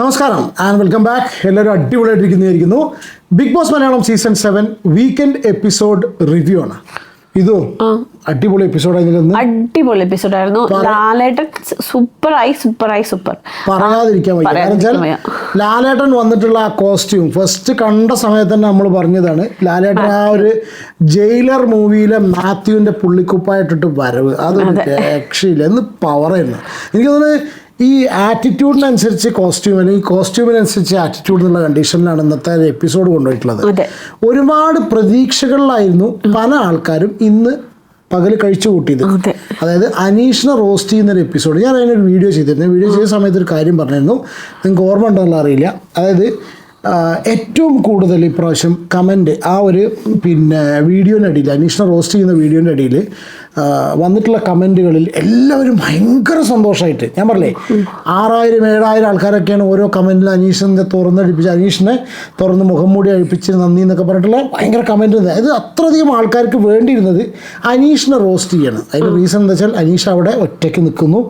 നമസ്കാരം and welcome back എല്ലാവരും അടിപൊളിയായിട്ടിരിക്കുന്നതായിരിക്കുന്നു. Bigg Boss Malayalam season seven weekend episode review ആണ്. ഇതോ അടിപൊളി എപ്പിസോഡ് ആയിരുന്നു അടിപൊളി എപ്പിസോഡ് ആയിരുന്നു. ലാലേട്ടൻ സൂപ്പർ ആയി സൂപ്പർ. ആയി സൂപ്പർ കാരണം വെച്ചാൽ പറയാതിരിക്കാൻ ലാലേട്ടൻ വന്നിട്ടുള്ള ആ കോസ്റ്റ്യൂം ഫസ്റ്റ് കണ്ട സമയത്ത് തന്നെ നമ്മൾ പറഞ്ഞതാണ് ലാലേട്ടൻ ആ ഒരു ജയിലർ മൂവിയിലെ മാത്യുവിന്റെ പുള്ളിക്കുപ്പായിട്ടിട്ട് വരവ്. അതൊരു രക്ഷയില്ല. എന്ന് പവറായിരുന്നു എനിക്ക് തോന്നുന്നത് ഈ ആറ്റിറ്റ്യൂഡിനനുസരിച്ച് കോസ്റ്റ്യൂം അല്ലെങ്കിൽ കോസ്റ്റ്യൂമിനനുസരിച്ച് ആറ്റിറ്റ്യൂഡ് എന്നുള്ള കണ്ടീഷനിലാണ് ഇന്നത്തെ എപ്പിസോഡ് കൊണ്ടുപോയിട്ടുള്ളത്. ഒരുപാട് പ്രതീക്ഷകളിലായിരുന്നു പല ആൾക്കാരും ഇന്ന് പകൽ കഴിച്ചു കൂട്ടിയത്. അതെ. അതായത് അനീഷിനെ റോസ്റ്റ് ചെയ്യുന്ന ഒരു എപ്പിസോഡ് ഞാൻ അതിനൊരു വീഡിയോ ചെയ്തിരുന്നു. വീഡിയോ ചെയ്ത സമയത്ത് ഒരു കാര്യം പറഞ്ഞിരുന്നു. നിങ്ങൾക്ക് ഓർമ്മ ഉണ്ടോ എന്നറിയില്ല അതായത് ഏറ്റവും കൂടുതൽ ഇപ്രാവശ്യം കമന്റ് ആ ഒരു പിന്നെ വീഡിയോന്റെ അടിയിൽ അനീഷിനെ റോസ്റ്റ് ചെയ്യുന്ന വീഡിയോന്റെ അടിയിൽ വന്നിട്ടുള്ള കമന്റുകളിൽ എല്ലാവരും ഭയങ്കര സന്തോഷമായിട്ട് ഞാൻ പറഞ്ഞേ ആറായിരം ഏഴായിരം ആൾക്കാരൊക്കെയാണ് ഓരോ കമന്റിൽ അനീഷിനെ തുറന്നടിപ്പിച്ച് അനീഷിനെ തുറന്ന് മുഖം മൂടി അഴിപ്പിച്ച് നന്ദി എന്നൊക്കെ പറഞ്ഞിട്ടുള്ള ഭയങ്കര കമന്റ് അതായത് അത്രയധികം ആൾക്കാർക്ക് വേണ്ടിയിരുന്നത് അനീഷിനെ റോസ്റ്റ് ചെയ്യണം. അതിന്റെ റീസൺ എന്താ വെച്ചാൽ അനീഷ് അവിടെ ഒറ്റയ്ക്ക് നിൽക്കുന്നു.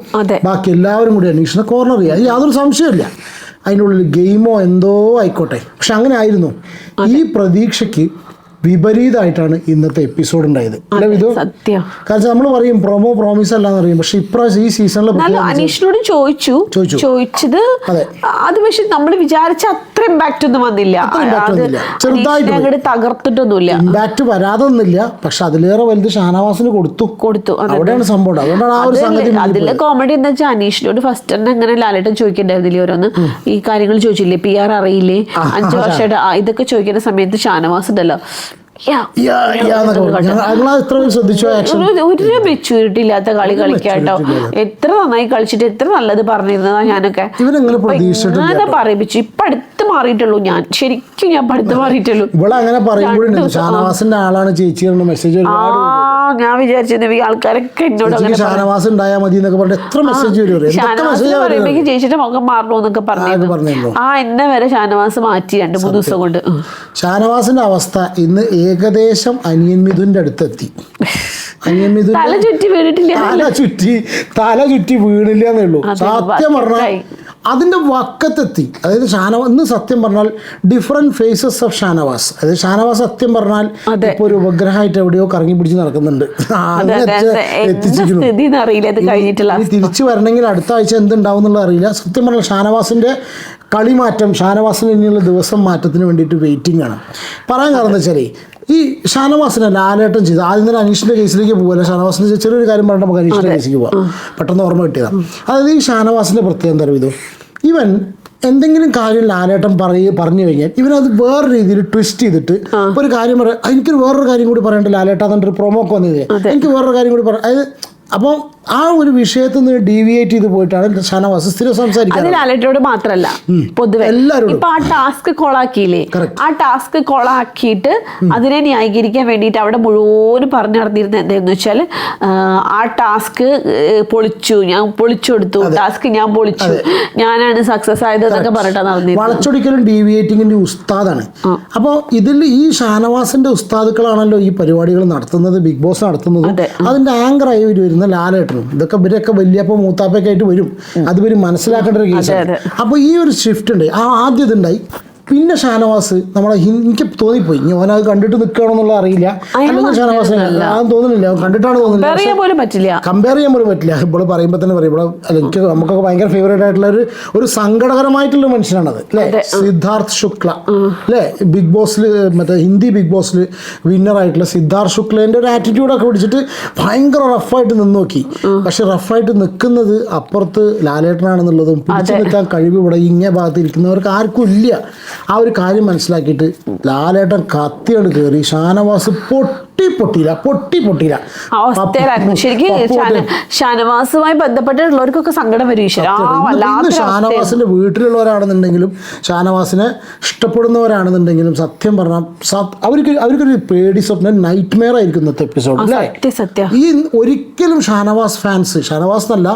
ബാക്കി എല്ലാവരും കൂടി അനീഷിനെ കോർണർ ചെയ്യുക അത് യാതൊരു സംശയമില്ല അതിന്റെ ഉള്ളിൽ ഗെയിമോ എന്തോ ആയിക്കോട്ടെ. പക്ഷെ അങ്ങനെ ആയിരുന്നു. ഈ പ്രതീക്ഷയ്ക്ക് വിപരീതമായിട്ടാണ് ഇന്നത്തെ എപ്പിസോഡ് ഉണ്ടായത്. സത്യം. കാരണം നമ്മൾ പറയും പ്രൊമോ പ്രോമിസ് അല്ലാന്ന് പറയും. പക്ഷെ ഇപ്രാവശ്യം ഈ സീസണിൽ അനീഷിനോട് ചോദിച്ചു. ചോദിച്ചു. ചോദിച്ചത് അതെ. പക്ഷെ നമ്മൾ വിചാരിച്ച അത്ര ഇമ്പാക്ട് ഒന്നും വന്നില്ല. ചെറുതായിട്ട് അങ്ങോട്ട് തകർത്തിട്ടൊന്നുമില്ല. ഇമ്പാക്റ്റ് വരാതൊന്നുമില്ല. പക്ഷെ അതിലേറെ വലുത് ഷാനവാസിന് കൊടുത്തു. കൊടുത്തു. അവിടെയാണ് സംഭവം അതുകൊണ്ടാണ് ആ ഒരു സംഗതി അതിലെ കോമഡി എന്താ വെച്ചാൽ അനീഷിനോട് ഫസ്റ്റ് തന്നെ അങ്ങനെ ലാലേട്ടൻ ചോദിക്കണ്ടായിരുന്നില്ലേ ഓരോന്ന്? ഈ കാര്യങ്ങൾ ചോദിച്ചില്ലേ? പി ആർ അറിയില്ലേ? അഞ്ചു വർഷമായിട്ട് ഇതൊക്കെ ചോദിക്കുന്ന സമയത്ത് ഷാനവാസ് ഉണ്ടല്ലോ. പറഞ്ഞു. ഒരു മെച്ചൂരിറ്റി ഇല്ലാത്ത കളി കളിക്കാട്ടോ എത്ര നന്നായി കളിച്ചിട്ട് എത്ര നല്ലത് പറഞ്ഞിരുന്നതാ ഞാനൊക്കെ. അങ്ങനെ പറയിപ്പിച്ചു. ഇപ്പൊ അടുത്ത് മാറിയിട്ടുള്ളൂ ഞാൻ. ശരിക്കും ഞാൻ അടുത്ത് മാറിയിട്ടുള്ളൂ. അങ്ങനെ ആളാണ് ചേച്ചി മെസ്സേജ് ആ ഞാൻ വിചാരിച്ചത് ഈ ആൾക്കാരൊക്കെ എന്നോട് അങ്ങനെ ചേച്ചിക്ക് ഷാനവാസ് ഉണ്ടായാൽ മതി എന്നൊക്കെ എത്ര മെസ്സേജ് ചേച്ചിയുടെ മുഖം മാറണോ എന്നൊക്കെ. പറഞ്ഞിരുന്നു. ആ എന്നെ വരെ ഷാനവാസ് മാറ്റി രണ്ട് മൂന്ന് ദിവസം കൊണ്ട്. ഷാനവാസിന്റെ അവസ്ഥ ഇന്ന് ഏകദേശം അനിയൻ മിഥുന്റെ അടുത്തെത്തി. അനിയൻ മിഥുൻ തല ചുറ്റി വീണിട്ടില്ല. തല ചുറ്റി തല ചുറ്റി വീണില്ല എന്നേ ഉള്ളൂ. സത്യം പറഞ്ഞാൽ അതിന്റെ അതിന്റെ വക്കത്തെത്തി. അതായത് ഷാനവാസ് ഇന്ന് സത്യം പറഞ്ഞാൽ ഡിഫറെന്റ് ഫേസസ് ഓഫ് ഷാനവാസ്. അതായത് ഷാനവാസ് സത്യം പറഞ്ഞാൽ ഇപ്പോൾ ഇപ്പൊ ഒരു ഉപഗ്രഹമായിട്ട് എവിടെയോ കറങ്ങി പിടിച്ച് നടക്കുന്നുണ്ട്. തിരിച്ചു വരണമെങ്കിൽ അടുത്ത ആഴ്ച എന്തുണ്ടാവും എന്നുള്ളത് അറിയില്ല. സത്യം പറഞ്ഞാൽ ഷാനവാസിന്റെ കളിമാറ്റം ഷാനവാസിന് ഇനിയുള്ള ദിവസം മാറ്റത്തിന് വേണ്ടിയിട്ട് വെയിറ്റിംഗ് ആണ്. പറയാൻ കാരണം എന്താ വെച്ചാൽ ഈ ഷാനവാസിനെ ലാലേട്ടം ചെയ്ത് ആദ്യം തന്നെ അനീഷിന്റെ കേസിലേക്ക് പോകുമല്ലോ ഷാനവാസിന്റെ ചെറിയൊരു കാര്യം പറഞ്ഞിട്ട് നമുക്ക് അനീഷിന്റെ കേസിലേക്ക് പോവാം. പെട്ടെന്ന് ഓർമ്മ കിട്ടിയതാണ് അതായത് ഈ ഷാനവാസിന്റെ പ്രത്യേകം തരം ഇത്? ഇവൻ എന്തെങ്കിലും കാര്യം ലാലേട്ടൻ പറയ പറഞ്ഞു കഴിഞ്ഞാൽ ഇവനത് വേറെ രീതിയിൽ ട്വിസ്റ്റ് ചെയ്തിട്ട് ഒരു കാര്യം പറയാം എനിക്കൊരു വേറൊരു കാര്യം കൂടി പറയണ്ട ലാലേട്ട? എന്നിട്ട് പ്രൊമോ ഒക്കെ വന്നത് എനിക്ക് വേറൊരു കാര്യം കൂടി പറയാം അതായത് അപ്പോൾ ആ ഒരു വിഷയത്തിൽ നിന്ന് ഡീവിയേറ്റ് ചെയ്ത് പോയിട്ടാണ് ഷനവാസ്. സ്ഥിരം സംസാരിക്കുന്നത് സംസാരിക്കുന്നത് അലട്ടോട് മാത്രല്ല പൊതുവെ. എല്ലാവരോടും. ഇപ്പൊ ആ ടാസ്ക് കൊളാക്കിയില്ലേ ആ ടാസ്ക് കൊളാക്കിയിട്ട് അതിനെ ന്യായീകരിക്കാൻ വേണ്ടിയിട്ട് അവിടെ മുഴുവനും പറഞ്ഞു നടന്നിരുന്നത് എന്താന്ന് വെച്ചാൽ ആ ടാസ്ക് പൊളിച്ചു ഞാൻ പൊളിച്ചു കൊടുത്തു ടാസ്ക് ഞാൻ പൊളിച്ചു. ഞാനാണ് സക്സസ് ആയത് എന്നൊക്കെ പറഞ്ഞിട്ടാണ് നടന്നിരുന്നത്. വളച്ചൊടിക്കലും ഡീവിയേറ്റിംഗിന്റെ ഉസ്താദാണ്. അപ്പോൾ ഇതിൽ ഈ ഷാനവാസിന്റെ ഉസ്താദുക്കളാണല്ലോ ഈ പരിപാടികൾ നടത്തുന്നത് ബിഗ് ബോസ് നടത്തുന്നത് അതെ. അതിന്റെ ആങ്കറായി വരുന്ന വരുന്ന ലാലേട്ടനും ഇതൊക്കെ ഇവരൊക്കെ വലിയപ്പോ മൂത്താപ്പൊക്കെ ആയിട്ട് വരും. അത് ഇവർ മനസ്സിലാക്കേണ്ട ഒരു കേസാണ്. അപ്പൊ അപ്പോൾ ഈ ഒരു ഷിഫ്റ്റ് ഉണ്ട്. ആ ആദ്യം ഇതുണ്ടായി. പിന്നെ ഷാനവാസ് നമ്മളെ എനിക്ക് തോന്നിപ്പോയി. ഇനി ഓനത് കണ്ടിട്ട് നിൽക്കണമെന്നുള്ള അറിയില്ല. അല്ലെങ്കിൽ ഷാനവാസ് ഞാൻ തോന്നുന്നില്ല. കണ്ടിട്ടാണ് തോന്നുന്നില്ല. പോലും പറ്റില്ല. കമ്പയർ ചെയ്യാൻ പോലും പറ്റില്ല. ഇപ്പോൾ പറയുമ്പോൾ തന്നെ പറയും. ഇവിടെ എനിക്ക് നമുക്കൊക്കെ ഭയങ്കര ഫേവറേറ്റ് ആയിട്ടുള്ള ഒരു ഒരു സങ്കടകരമായിട്ടുള്ള മനുഷ്യനാണത്. അല്ലേ? സിദ്ധാർത്ഥ് ശുക്ല. അല്ലേ? ബിഗ് ബോസിൽ മറ്റേ ഹിന്ദി ബിഗ് ബോസിൽ വിന്നർ ആയിട്ടുള്ള സിദ്ധാർത്ഥ് ശുക്ലേന്റെ ഒരു ആറ്റിറ്റ്യൂഡൊക്കെ പിടിച്ചിട്ട് ഭയങ്കര റഫായിട്ട് നിന്ന് നോക്കി. പക്ഷെ റഫായിട്ട് നിൽക്കുന്നത് അപ്പുറത്ത് ലാലേട്ടനാണെന്നുള്ളതും പിടിച്ചു നിൽക്കാൻ കഴിവ് ഇവിടെ ഇങ്ങേ ഭാഗത്ത് ഇരിക്കുന്നവർക്ക് ആർക്കും ഇല്ല. ആ ഒരു കാര്യം മനസ്സിലാക്കിയിട്ട് ലാലേട്ടൻ കത്തിയാണ് കയറി ഷാനവാസ് പൊട്ടി പൊട്ടിയില്ല പൊട്ടി പൊട്ടിയില്ല അവസ്ഥയിലായിരുന്നു. ശരിക്കും ഷാന- ഷാനവാസുമായി ബന്ധപ്പെട്ടിട്ടുള്ളവർക്കൊക്കെ സങ്കടം വരും ഈശ്വര. ഷാനവാസിന്റെ വീട്ടിലുള്ളവരാണെന്നുണ്ടെങ്കിലും ഷാനവാസിനെ ഇഷ്ടപ്പെടുന്നവരാണെന്നുണ്ടെങ്കിലും സത്യം പറഞ്ഞാൽ അവർക്ക് അവർക്കൊരു പേടി സ്വപ്നം നൈറ്റ് മെയർ ആയിരിക്കും ഇന്നത്തെ എപ്പിസോഡ് അല്ലേ? ഈ ഒരിക്കലും ഷാനവാസ് ഫാൻസ് ഷാനവാസ് എന്നല്ല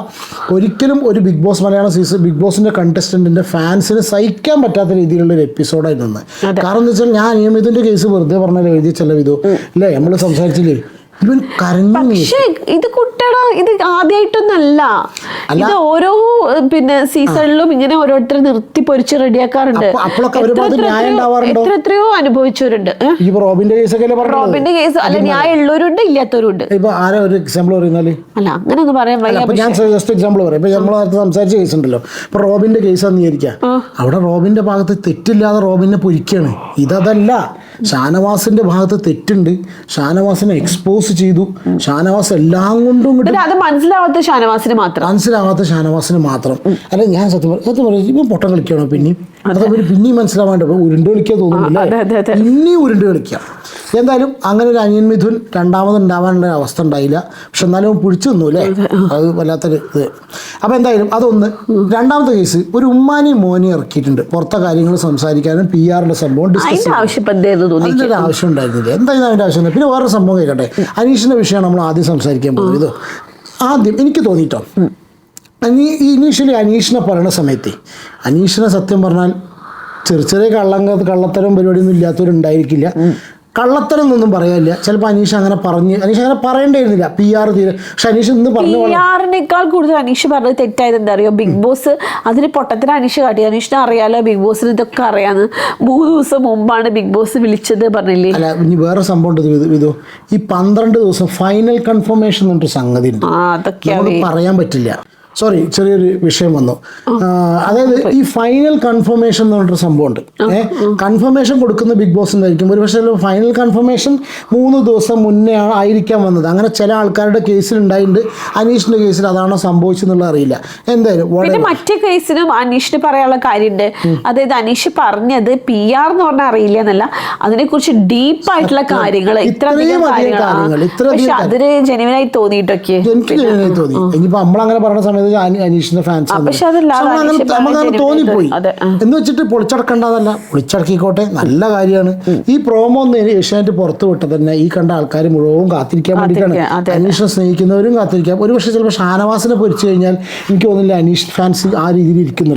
ഒരിക്കലും ഒരു Bigg Boss Malayalam season Bigg ബോസിന്റെ കണ്ടസ്റ്റന്റിന്റെ ഫാൻസിന് സഹിക്കാൻ പറ്റാത്ത രീതിയിലുള്ള ഒരു എപ്പിസോഡായിരുന്നു നിന്ന്. കാരണം എന്താ വെച്ചാൽ ഞാൻ നിയമിതിന്റെ കേസ് വെറുതെ പറഞ്ഞാൽ എഴുതി ചെല്ല വിധു അല്ലേ? നമ്മൾ സംസാരിച്ചില്ലേ? ഇവൻ കരഞ്ഞു പക്ഷേ ഇത് കുട്ടിയുടെ ഇത് ആദ്യമായിട്ടൊന്നല്ല ഇത് ഓരോ പിന്നെ സീസണിലും ഇങ്ങനെ ഓരോരുത്തർ നിർത്തി പൊരിച്ച് റെഡിയാക്കാറുണ്ട്. എത്ര എത്രയോ- എത്ര എത്രയോ അനുഭവിച്ചവരുണ്ട്. റോബിന്റെ പറഞ്ഞത്? റോബിന്റെ കേസ് അല്ല ന്യായം ഉള്ളവരുണ്ട് ഇല്ലാത്തവരുണ്ട്. ഇപ്പൊ ആരാ ഒരു എക്സാമ്പിൾ പറയുന്നാൽ അല്ല അങ്ങനെ ഒന്ന് പറയാൻ ഞാൻ ജസ്റ്റ് എക്സാമ്പിൾ പറയാം. ഇപ്പൊ നമ്മൾ നേരത്തെ സംസാരിച്ച കേസ് ഉണ്ടല്ലോ ഇപ്പൊ റോബിന്റെ കേസ് അംഗീകരിക്കാം. അവിടെ റോബിന്റെ ഭാഗത്ത് തെറ്റില്ലാതെ റോബിനെ പൊരിക്കാണ്. ഇതല്ല ഷാനവാസിന്റെ ഭാഗത്ത് തെറ്റുണ്ട്. ഷാനവാസിനെ എക്സ്പോസ് ചെയ്തു. ഷാനവാസ് എല്ലാം കൊണ്ടും അത് മനസ്സിലാവാത്ത ഷാനവാസിന് മാത്രം. മനസ്സിലാവാത്ത ഷാനവാസിന് മാത്രം. അല്ല ഞാൻ സത്യം സത്യം പറഞ്ഞു ഇപ്പം പൊട്ടം കളിക്കണോ പിന്നെയും? അതൊക്കെ ഒരു പിന്നെയും മനസ്സിലാവാണ്ട് ഉരുണ്ട് കളിക്കാൻ തോന്നുന്നില്ല. പിന്നെയും ഉരുണ്ട് കളിക്കാം. എന്തായാലും അങ്ങനെ ഒരു അനിയൻ മിഥുൻ രണ്ടാമത് ഉണ്ടാവാനുള്ള അവസ്ഥ ഉണ്ടായില്ല. പക്ഷെ എന്നാലും പിടിച്ചു നിന്നു അല്ലേ? അത് വല്ലാത്തൊരു ഇത്. അപ്പോൾ എന്തായാലും അതൊന്ന് രണ്ടാമത്തെ കേസ് ഒരു ഉമ്മാനെയും മോനെയും ഇറക്കിയിട്ടുണ്ട്. പുറത്തെ കാര്യങ്ങൾ സംസാരിക്കാനും പി ആറിന്റെ സംഭവം ഡിസ്കസ് തോന്നി അതിന്റെ ആവശ്യം ഉണ്ടായിരുന്നില്ല. എന്തായാലും അതിന്റെ ആവശ്യം പിന്നെ വേറെ സംഭവം കേൾക്കട്ടെ. അനീഷിന്റെ വിഷയമാണ് നമ്മൾ ആദ്യം സംസാരിക്കാൻ പോകുന്നത്. ആദ്യം എനിക്ക് തോന്നിയിട്ടോ അനീ ഇനീഷ്യലി അനീഷിനെ പറയുന്ന സമയത്ത് അനീഷിനെ സത്യം പറഞ്ഞാൽ ചെറിയ ചെറിയ കള്ള കള്ളത്തരം പരിപാടിയൊന്നും ഇല്ലാത്തവരുണ്ടായിരിക്കില്ല. കള്ളത്തരം എന്നൊന്നും പറയാനില്ല. ചിലപ്പോൾ അനീഷ് അങ്ങനെ പറഞ്ഞ് അനീഷ് അങ്ങനെ പറയേണ്ടിയിരുന്നില്ല. പി ആർ തീരെ. പക്ഷെ അനീഷ് ഇന്ന് പറഞ്ഞു പി ആറിനേക്കാൾ കൂടുതൽ അനീഷ് പറഞ്ഞത് തെറ്റായത് എന്താ അറിയോ? ബിഗ് ബോസ് അതിന് പൊട്ടത്തിന് അനീഷ് കാട്ടി. അനീഷിനെ അറിയാലോ? ബിഗ് ബോസിന് ഇതൊക്കെ അറിയാന്ന്. മൂന്ന് ദിവസം മുമ്പാണ് ബിഗ് ബോസ് വിളിച്ചത് പറഞ്ഞില്ലേ? അല്ല ഇനി വേറെ സംഭവം ഉണ്ട് ഇത് ഈ പന്ത്രണ്ട് ദിവസം ഫൈനൽ കൺഫർമേഷൻ എന്നൊരു സംഗതി ഉണ്ട് പറയാൻ പറ്റില്ല. സോറി ചെറിയൊരു വിഷയം വന്നു. അതായത് ഈ ഫൈനൽ കൺഫർമേഷൻ എന്ന് പറഞ്ഞൊരു സംഭവമുണ്ട് ഉണ്ട്. കൺഫർമേഷൻ കൊടുക്കുന്ന ബിഗ് ബോസിനായിരിക്കും ഒരു പക്ഷേ ഫൈനൽ കൺഫർമേഷൻ മൂന്ന് ദിവസം മുന്നേ ആയിരിക്കാൻ വന്നത്. അങ്ങനെ ചില ആൾക്കാരുടെ കേസിൽ ഉണ്ടായിട്ടുണ്ട്. അനീഷിന്റെ കേസിൽ അതാണോ സംഭവിച്ചെന്നുള്ള അറിയില്ല. എന്തായാലും. മറ്റേ കേസിനും അനീഷിന് പറയാനുള്ള കാര്യമുണ്ട്. അതായത് അനീഷ് പറഞ്ഞത് പി ആർ എന്ന് പറഞ്ഞാൽ അറിയില്ല എന്നല്ല. അതിനെക്കുറിച്ച് ഡീപ്പ് ആയിട്ടുള്ള കാര്യങ്ങൾ ഇത്രയും കാര്യങ്ങൾ പക്ഷെ അതിന് ജെനുവിനായി തോന്നിയിട്ടൊക്കെ എനിക്ക് ജനുവിനായി തോന്നി. ഇനിയിപ്പോ നമ്മളങ്ങനെ പറയുന്ന സമയത്ത് അനി- അനീഷിന്റെ ഫാൻസ് നമുക്കങ്ങനെ തോന്നിപ്പോയി. എന്ന് വെച്ചിട്ട് പൊളിച്ചടക്കേണ്ടതല്ല. പൊളിച്ചടക്കിക്കോട്ടെ നല്ല കാര്യമാണ്. ഈ പ്രോമോ ഒന്ന് ഏഷ്യാനെറ്റ് പുറത്തു വിട്ട തന്നെ ഈ കണ്ട ആൾക്കാർ മുഴുവൻ കാത്തിരിക്കാൻ വേണ്ടിയിട്ടാണ്. അനീഷിനെ സ്നേഹിക്കുന്നവരും കാത്തിരിക്കാം. ഒരു പക്ഷേ ചിലപ്പോൾ ഷാനവാസിനെ പൊരിച്ചു കഴിഞ്ഞാൽ എനിക്ക് തോന്നില്ല അനീഷ് ഫാൻസ് ആ രീതിയിൽ ഇല്ല.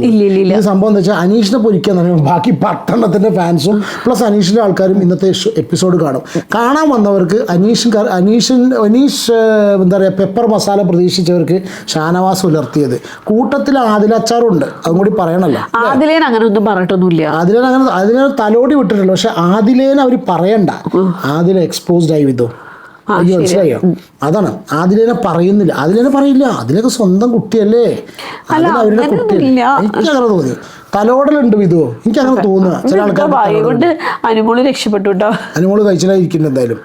ഈ സംഭവം എന്ന് വെച്ചാൽ അനീഷിനെ പൊരിക്കുക എന്ന് പറയുമ്പോൾ ബാക്കി പട്ടണത്തിന്റെ ഫാൻസും പ്ലസ് അനീഷിന്റെ ആൾക്കാരും ഇന്നത്തെ എപ്പിസോഡ് കാണും. കാണാൻ വന്നവർക്ക് അനീഷ് അനീഷൻ അനീഷ് എന്താ പറയുക പെപ്പർ മസാല പ്രതീക്ഷിച്ചവർക്ക് ഷാനവാസ് ഉലർത്തിയത് കൂട്ടത്തിൽ ആദിലച്ചാറുണ്ട് അതും കൂടി പറയണല്ലോ. ആദിലേൻ അങ്ങനെ ഒന്നും പറഞ്ഞിട്ടൊന്നുമില്ല. ആദിലേൻ അങ്ങനെ അതിനെ തലോടി വിട്ടിട്ടില്ല. പക്ഷെ ആദിലേൻ അവർ പറയണ്ട. ആദില എക്സ്പോസ്ഡ് ആയി വിധു. മനസ്സിലായോ? അതാണ്. ആദിലേനെ പറയുന്നില്ല. ആദിലേനെ പറയില്ല. അതിലൊക്കെ സ്വന്തം കുട്ടിയല്ലേ? അവരുടെ കുട്ടിയല്ലേ? ഇല്ല. എനിക്ക് അങ്ങനെ തോന്നി തലോടലുണ്ട് വിധു. എനിക്ക് അങ്ങനെ തോന്നുക ചില ആൾക്കാർ അനുമോൾ രക്ഷപ്പെട്ടു കേട്ടോ അനുമോൾ കഴിച്ചിലായിരിക്കുന്നു എന്തായാലും.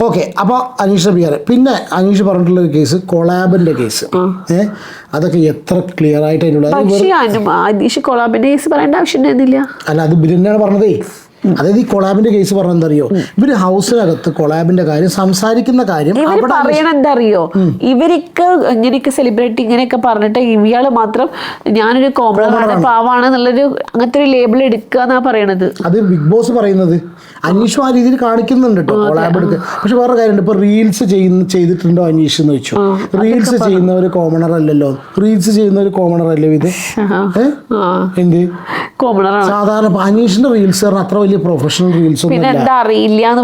ഓക്കെ അപ്പോൾ അനീഷ് ബിഹാർ പിന്നെ അനീഷ് പറഞ്ഞിട്ടുള്ള ഒരു കേസ് കൊളാബിന്റെ കേസ്. ഏഹ് അതൊക്കെ എത്ര ക്ലിയർ ആയിട്ട് അതിനുള്ള അനീഷ് കൊളാബിന്റെ കേസ് പറയേണ്ട ആവശ്യം ഉണ്ടായിരുന്നില്ല. അല്ല അത് ബിരുന്നാണ് പറഞ്ഞതേ. അതായത് ഈ കൊളാബിന്റെ കേസ് പറഞ്ഞ എന്താ അറിയോ ഇവർ ഹൗസിനകത്ത് കൊളാബിന്റെ കാര്യം സംസാരിക്കുന്ന കാര്യം ഇവർ അവിടെ പറയണ എന്താ അറിയോ ഇവർക്ക് ഇങ്ങനെയൊക്കെ സെലിബ്രിറ്റി ഇങ്ങനെയൊക്കെ പറഞ്ഞിട്ട് ഇയാൾ മാത്രം ഞാനൊരു കോമണറാണ് പാവാണ് എന്നുള്ളൊരു അങ്ങനത്തെ ഒരു ലേബിൾ എടുക്കുക എന്നാ പറയണത്? അത് ബിഗ് ബോസ് പറയുന്നത്. അനീഷ് ആ രീതിയിൽ കാണിക്കുന്നുണ്ട് കേട്ടോ കൊളാബ് എടുക്കുക പക്ഷെ വേറെ കാര്യമുണ്ട്. ഇപ്പൊ റീൽസ് ചെയ്യുന്ന ചെയ്തിട്ടുണ്ടോ അനീഷ് എന്ന് വെച്ചു റീൽസ് ചെയ്യുന്ന ഒരു കോമണർ അല്ലല്ലോ. റീൽസ് ചെയ്യുന്ന ഒരു കോമണർ അല്ലേ ഇത്? എന്ത്? സാധാരണ അനീഷിന്റെ റീൽസ് പറഞ്ഞാൽ അത്ര വലിയ പ്രൊഫഷണൽ റീൽസ് ഒന്നും പിന്നെ എന്താ അറിയില്ല എന്ന്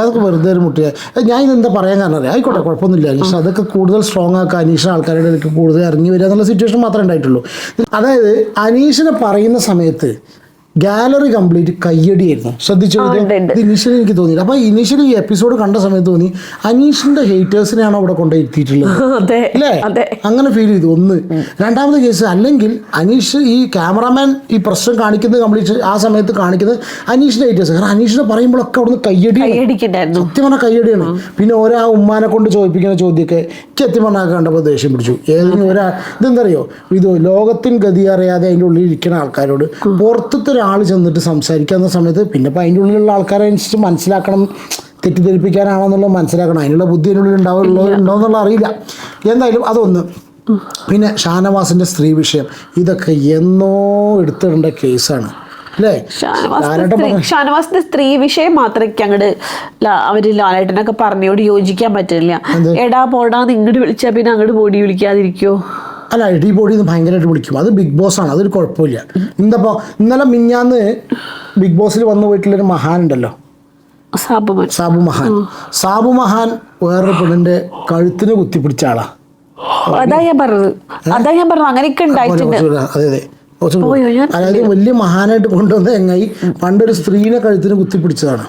അതൊക്കെ വെറുതെ ഒരു മുട്ടിയ. ഞാൻ ഇതെന്താ പറയാൻ കാരണം അറിയാം? ആയിക്കോട്ടെ കുഴപ്പമൊന്നുമില്ല അനീഷ്. അതൊക്കെ കൂടുതൽ സ്ട്രോങ് ആക്കുക അനീഷ് ആൾക്കാരുടെ ഇടയ്ക്ക് കൂടുതൽ ഇറങ്ങി വരിക എന്നുള്ള സിറ്റുവേഷൻ മാത്രമേ ഉണ്ടായിട്ടുള്ളൂ. അതായത് അനീഷിനെ പറയുന്ന സമയത്ത് ഗാലറി കംപ്ലീറ്റ് കയ്യടിയായിരുന്നു. ശ്രദ്ധിച്ചോ ഇത്? ഇനീഷ്യലി എനിക്ക് തോന്നിയില്ല. അപ്പൊ ഇനീഷ്യലി ഈ എപ്പിസോഡ് കണ്ട സമയത്ത് തോന്നി അനീഷിന്റെ ഹേറ്റേഴ്സിനെയാണ് അവിടെ കൊണ്ടെത്തിയിട്ടുള്ളത് അല്ലേ അങ്ങനെ ഫീൽ ചെയ്തു. ഒന്ന്. രണ്ടാമത്തെ കേസ് അല്ലെങ്കിൽ അനീഷ് ഈ ക്യാമറാമാൻ ഈ പ്രശ്നം കാണിക്കുന്നത് കംപ്ലീറ്റ് ആ സമയത്ത് കാണിക്കുന്നത് അനീഷിന്റെ ഹേറ്റേഴ്സ് കാരണം അനീഷിനെ പറയുമ്പോഴൊക്കെ അവിടുന്ന് കയ്യടി സത്യം പറഞ്ഞാൽ കയ്യടിയാണ്. പിന്നെ ഒരാ ഉമ്മാനെ കൊണ്ട് ചോദിപ്പിക്കുന്ന ചോദ്യമൊക്കെ സത്യം പറഞ്ഞാൽ കണ്ടപ്പോൾ ദേഷ്യം പിടിച്ചു. ഏതെങ്കിലും ഒരാ ഇതെന്തറിയോ? ഇത് ലോകത്തിൻ ഗതി അറിയാതെ അതിന്റെ ഉള്ളിൽ ഇരിക്കുന്ന ആൾക്കാരോട് പുറത്തത്തെ ഒരാൾ ചെന്നിട്ട് സംസാരിക്കുന്ന സമയത്ത് പിന്നെ ഇപ്പം അതിന്റെ ഉള്ളിലുള്ള ആൾക്കാരെ അനുസരിച്ച് മനസ്സിലാക്കണം തെറ്റിദ്ധരിപ്പിക്കാനാണോ എന്നുള്ളത് മനസ്സിലാക്കണം. അതിനുള്ള ബുദ്ധി അതിന്റെ ഉള്ളിൽ ഉണ്ടാവുള്ളൂ ഉണ്ടോ എന്നുള്ള അറിയില്ല. എന്തായാലും അതൊന്ന്. പിന്നെ ഷാനവാസിന്റെ സ്ത്രീ വിഷയം. ഇതൊക്കെ എന്നോ എടുത്തിടേണ്ട കേസാണ്. ഷാനവാസിന്റെ സ്ത്രീ വിഷയം മാത്രമേ അങ്ങോട്ട് അവർ ലാലേട്ടനൊക്കെ പറഞ്ഞോട് യോജിക്കാൻ പറ്റില്ല. എടാ പോടാന്ന് ഇങ്ങോട്ട് വിളിച്ചാ പിന്നെ അങ്ങോട്ട് ബോഡി വിളിക്കാതിരിക്കോ? അല്ല അടിപൊളി എന്ന് ഭയങ്കരമായിട്ട് വിളിക്കും. അത് ബിഗ് ബോസ് ആണ് അതൊരു കുഴപ്പമില്ല. ഇന്നപ്പോൾ ഇന്നലെ മിഞ്ഞാന്ന് ബിഗ് ബോസിൽ വന്നു പോയിട്ടുള്ളൊരു മഹാൻ. ഉണ്ടല്ലോ സാബു മഹാൻ. സാബു മഹാൻ വേറൊരു പെണ്ണിന്റെ കഴുത്തിന് കുത്തിപ്പിടിച്ച ആളാ. അതാ ഞാൻ പറഞ്ഞത്. അതാ ഞാൻ പറഞ്ഞത്. അങ്ങനെയൊക്കെ ഉണ്ടായിട്ടുണ്ട്. അതെ അതെ. കുറച്ചുകൂടെ. പോയോ ഞാൻ? അതായത് വലിയ മഹാനായിട്ട് കൊണ്ടുവന്ന എങ്ങായി പണ്ടൊരു സ്ത്രീനെ കഴുത്തിന് കുത്തിപ്പിടിച്ചതാണ്.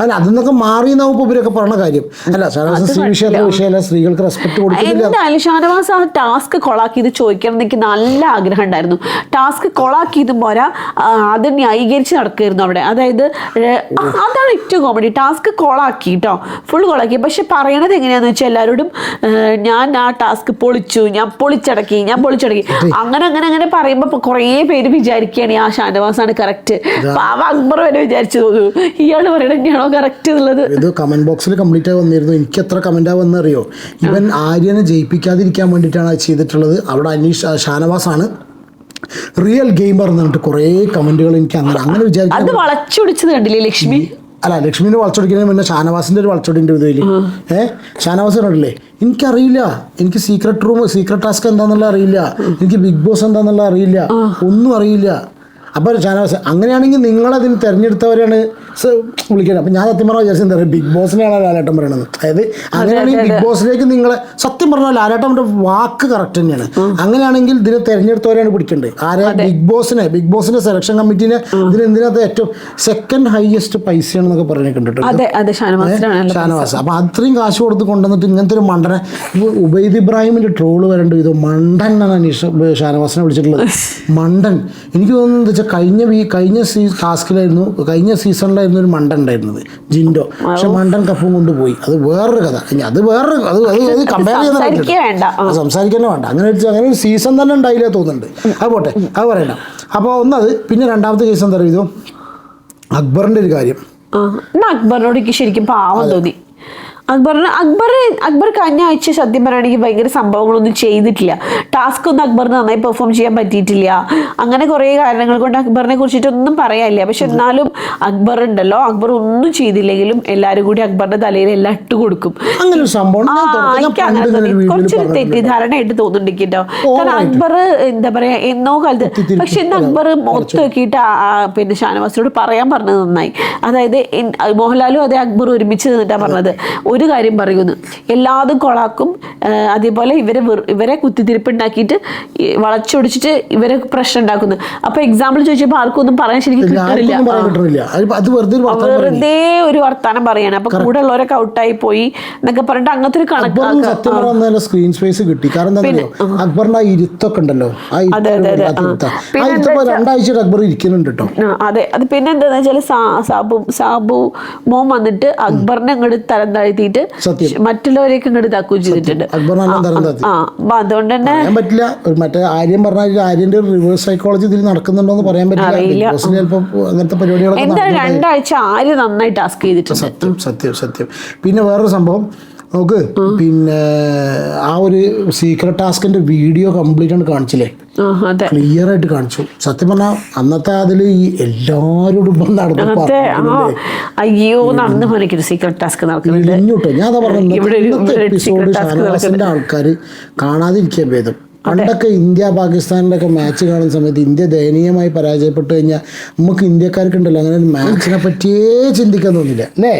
അല്ല അതിന്നൊക്കെ മാറി നോക്കുമ്പോൾ ഇവരൊക്കെ പറഞ്ഞ കാര്യം. അല്ല ഷാനവാസ് സ്ത്രീ വിഷയത്തിലെ വിഷയമല്ല സ്ത്രീകൾക്ക് റെസ്പെക്ട് കൊടുക്കുന്നില്ല. എന്തായാലും ഷാനവാസ് ആ ടാസ്ക് കൊളാക്കിയത് ചോദിക്കണം എനിക്ക് നല്ല ആഗ്രഹം ഉണ്ടായിരുന്നു. ടാസ്ക് കൊളാക്കിയതും പോരാ അത് ന്യായീകരിച്ച് നടക്കുമായിരുന്നു അവിടെ. അതായത് അതാണ് ഏറ്റവും കോമഡി ടാസ്ക് കൊളാക്കി കേട്ടോ ഫുൾ കൊളാക്കി. പക്ഷെ പറയണത് എങ്ങനെയാന്ന് വെച്ചാൽ എല്ലാവരോടും ഞാൻ ആ ടാസ്ക് പൊളിച്ചു ഞാൻ പൊളിച്ചടക്കി ഞാൻ പൊളിച്ചടക്കി. അങ്ങനെ അങ്ങനെ അങ്ങനെ പറയുമ്പോൾ കുറേ പേര് വിചാരിക്കുകയാണ് ആ ഷാനവാസാണ് കറക്റ്റ് പാവ അക്ബർ വരെ വിചാരിച്ചു. തോന്നുന്നു ഇയാൾ തന്നെയാണോ കറക്റ്റ് ഉള്ളത്? ഇത് കമന്റ് ബോക്സിൽ കംപ്ലീറ്റ് ആയി വന്നിരുന്നു. എനിക്ക് എത്ര കമന്റ് ആവുമെന്ന് അറിയോ ഇവൻ ആര്യനെ ജയിപ്പിക്കാതിരിക്കാൻ വേണ്ടിയിട്ടാണ് അത് ചെയ്തിട്ടുള്ളത്. അവിടെ അനീഷ് ഷാനവാസ് ആണ് റിയൽ ഗെയിമർ എന്ന് പറഞ്ഞിട്ട് കുറേ കമന്റുകൾ എനിക്ക് അങ്ങനെ അങ്ങനെ വിചാരിക്കാൻ അത് വളച്ചൊടിച്ചത് കണ്ടില്ലേ ലക്ഷ്മി? അല്ല ലക്ഷ്മിന്റെ വളച്ചൊടിക്കുന്നതിന് മുന്നേ ഷാനവാസിന്റെ ഒരു വളച്ചൊടിന്റെ ഇതിൽ ഏഹ് ഷാനവാസ് കണ്ടില്ലേ എനിക്കറിയില്ല. എനിക്ക് സീക്രട്ട് റൂം സീക്രട്ട് ടാസ്ക് എന്താണെന്നുള്ള അറിയില്ല. എനിക്ക് ബിഗ് ബോസ് എന്താണെന്നുള്ള അറിയില്ല. ഒന്നും അറിയില്ല. അപ്പോൾ ഷാനവാസ് അങ്ങനെയാണെങ്കിൽ നിങ്ങളതിന് തിരഞ്ഞെടുത്തവരാണ് വിളിക്കുന്നത് അപ്പം ഞാൻ സത്യം പറഞ്ഞാൽ വിചാരിച്ചത് എന്താ പറയുക ബിഗ് ബോസിനെയാണ് ലാലേട്ടൻ പറയണത്. അതായത് അങ്ങനെയാണെങ്കിൽ ബിഗ് ബോസിലേക്ക് നിങ്ങളെ സത്യം പറഞ്ഞാൽ ലാലേട്ടന്റെ വാക്ക് കറക്റ്റ് തന്നെയാണ്. അങ്ങനെയാണെങ്കിൽ ഇതിനെ തിരഞ്ഞെടുത്തവരെയാണ് പിടിക്കേണ്ടത്. ആരെ? ബിഗ് ബോസിനെ ബിഗ് ബോസിന്റെ സെലക്ഷൻ കമ്മിറ്റീനെ ഇതിന് എന്തിനകത്ത് ഏറ്റവും സെക്കൻഡ് ഹയസ്റ്റ് പൈസയാണെന്നൊക്കെ പറഞ്ഞു കണ്ടിട്ടുണ്ട് അതെ അതെ ഷാനവാസിനാണല്ലോ ഷാനവാസ്. അപ്പം അത്രയും കാശ് കൊടുത്ത് കൊണ്ടുവന്നിട്ട് ഇങ്ങനത്തെ ഒരു മണ്ടനെ ഉബൈദ് ഇബ്രാഹിമിന്റെ ട്രോൾ വരേണ്ട? ഇത് മണ്ടൻ എന്നാണ് അനീഷ് ഷാനവാസിനെ വിളിച്ചിട്ടുള്ളത്. മണ്ടൻ. എനിക്ക് തോന്നുന്നത് വെച്ചാൽ കഴിഞ്ഞ വീ കഴിഞ്ഞ സീ ടാസ്കിലായിരുന്നു കഴിഞ്ഞ സീസണിലായിരുന്നു ഒരു മണ്ടൻ ഉണ്ടായിരുന്നത് ജിൻഡോ. പക്ഷെ മണ്ടൻ കപ്പും കൊണ്ടുപോയി അത് വേറൊരു കഥ. അത് വേറൊരു അത് അത് അത് കമ്പയർ സംസാരിക്കേ സംസാരിക്കാനേ വേണ്ട. അങ്ങനെ വെച്ചാൽ അങ്ങനെ ഒരു സീസൺ തന്നെ ഉണ്ടായില്ല തോന്നുന്നുണ്ട്. അത് പോട്ടെ അത് പറയണ്ട. അപ്പോൾ ഒന്നത് പിന്നെ രണ്ടാമത്തെ കേസ് എന്താ പറയുക അക്ബറിന്റെ ഒരു കാര്യം. അക്ബറിനോട് എനിക്ക് ശരിക്കും പാവം തോന്നി. അക്ബറിന് അക്ബർ അക്ബർ കഴിഞ്ഞ ആഴ്ച സത്യം പറയുകയാണെങ്കിൽ ഭയങ്കര സംഭവങ്ങളൊന്നും ചെയ്തിട്ടില്ല. ടാസ്ക് ഒന്നും അക്ബറിന് നന്നായി പെർഫോം ചെയ്യാൻ പറ്റിയിട്ടില്ല. അങ്ങനെ കുറേ കാരണങ്ങൾ കൊണ്ട് അക്ബറിനെ കുറിച്ചിട്ടൊന്നും പറയാനില്ല. പക്ഷെ എന്നാലും അക്ബർ ഉണ്ടല്ലോ. അക്ബർ ഒന്നും ചെയ്തില്ലെങ്കിലും എല്ലാവരും കൂടി അക്ബറിന്റെ തലയിൽ എല്ലാം ഇട്ട് കൊടുക്കും. അങ്ങനെ സംഭവം കുറച്ചൊരു. തെറ്റിദ്ധാരണയായിട്ട് തോന്നുന്നുണ്ട് കേട്ടോ കാരണം അക്ബർ എന്താ പറയാ എന്നോ കാലത്ത് പക്ഷെ ഇന്ന് അക്ബർ മൊത്തം നോക്കിയിട്ട് പിന്നെ ഷാനവാസിനോട് പറയാൻ പറഞ്ഞത് നന്നായി. അതായത് മോഹൻലാലും അതേ അക്ബർ ഒരുമിച്ച് നിന്നിട്ടാണ് പറഞ്ഞത്. ഒരു കാര്യം പറയുന്നു. എല്ലാതും കൊളാക്കും. അതേപോലെ ഇവരെ ഇവരെ കുത്തിത്തിരിപ്പ് ഉണ്ടാക്കിയിട്ട് വളച്ചൊടിച്ചിട്ട് ഇവരെ പ്രശ്നം ഉണ്ടാക്കുന്നു അപ്പൊ എക്സാമ്പിൾ ചോദിച്ചപ്പോൾ ആർക്കും ഒന്നും പറയാൻ ശരിക്കും കിട്ടുന്നില്ല. വെറുതെ ഒരു ഒരു വർത്താനം പറയാണ്. അപ്പൊ കൂടെ ഉള്ളവരൊക്കെ ഔട്ടായി പോയി എന്നൊക്കെ പറഞ്ഞിട്ട് അങ്ങനത്തെ ഒരു കണക്കാണ് സ്ക്രീൻ സ്പേസ് കിട്ടി. കാരണം അക്ബറിന്റെ ആ. ഇരുത്തൊക്കെ ഉണ്ടല്ലോ. രണ്ടാഴ്ച അക്ബർ ഇരിക്കുന്നുണ്ട് കേട്ടോ. അതെ. അത് പിന്നെ എന്താന്ന് വെച്ചാൽ സാബു സാബു മോൻ വന്നിട്ട് അക്ബറിനെ അങ്ങോട്ട് തരം താഴ്ത്തിയിട്ട് സത്യം. മറ്റുള്ളവരെയൊക്കെ ഇങ്ങോട്ട് ഇതാക്കുകയും ചെയ്തിട്ടുണ്ട്. ആ അപ്പൊ അതുകൊണ്ട് തന്നെ പറ്റില്ല. മറ്റേ ആര്യം പറഞ്ഞ ആര്യന്റെ റിവേഴ്സ് സൈക്കോളജി ഇതിൽ നടക്കുന്നുണ്ടോ എന്ന് പറയാൻ പറ്റില്ല. അങ്ങനത്തെ പരിപാടികളൊക്കെ രണ്ടാഴ്ച ആര്യ നന്നായി ടാസ്ക് ചെയ്തിട്ടുണ്ട്? സത്യം സത്യം സത്യം. പിന്നെ വേറൊരു സംഭവം. നോക്ക് പിന്നെ ആ ഒരു സീക്രട്ട് ടാസ്കിന്റെ വീഡിയോ കംപ്ലീറ്റ് ആണ് കാണിച്ചില്ലേ? ക്ലിയർ ആയിട്ട് കാണിച്ചു. സത്യം പറഞ്ഞാൽ അന്നത്തെ അതിൽ ഈ എല്ലാരോടും നടന്ന്? അയ്യോ നടന്നു പോനിക്കൊരു സീക്രട്ട് ടാസ്ക് നടക്കുന്നുണ്ട് ഞാൻ അതാ പറഞ്ഞത് എപ്പിസോഡ് ഷാനവാസിന്റെ ആൾക്കാർ കാണാതിരിക്കുക ഭേദം. പണ്ടൊക്കെ ഇന്ത്യ പാകിസ്ഥാനിന്റെ ഒക്കെ മാച്ച് കാണുന്ന സമയത്ത് ഇന്ത്യ ദയനീയമായി പരാജയപ്പെട്ടു കഴിഞ്ഞാൽ നമുക്ക് ഇന്ത്യക്കാർക്ക് ഉണ്ടല്ലോ അങ്ങനെ ഒരു മാച്ചിനെ പറ്റിയേ ചിന്തിക്കാൻ തോന്നില്ല അല്ലേ?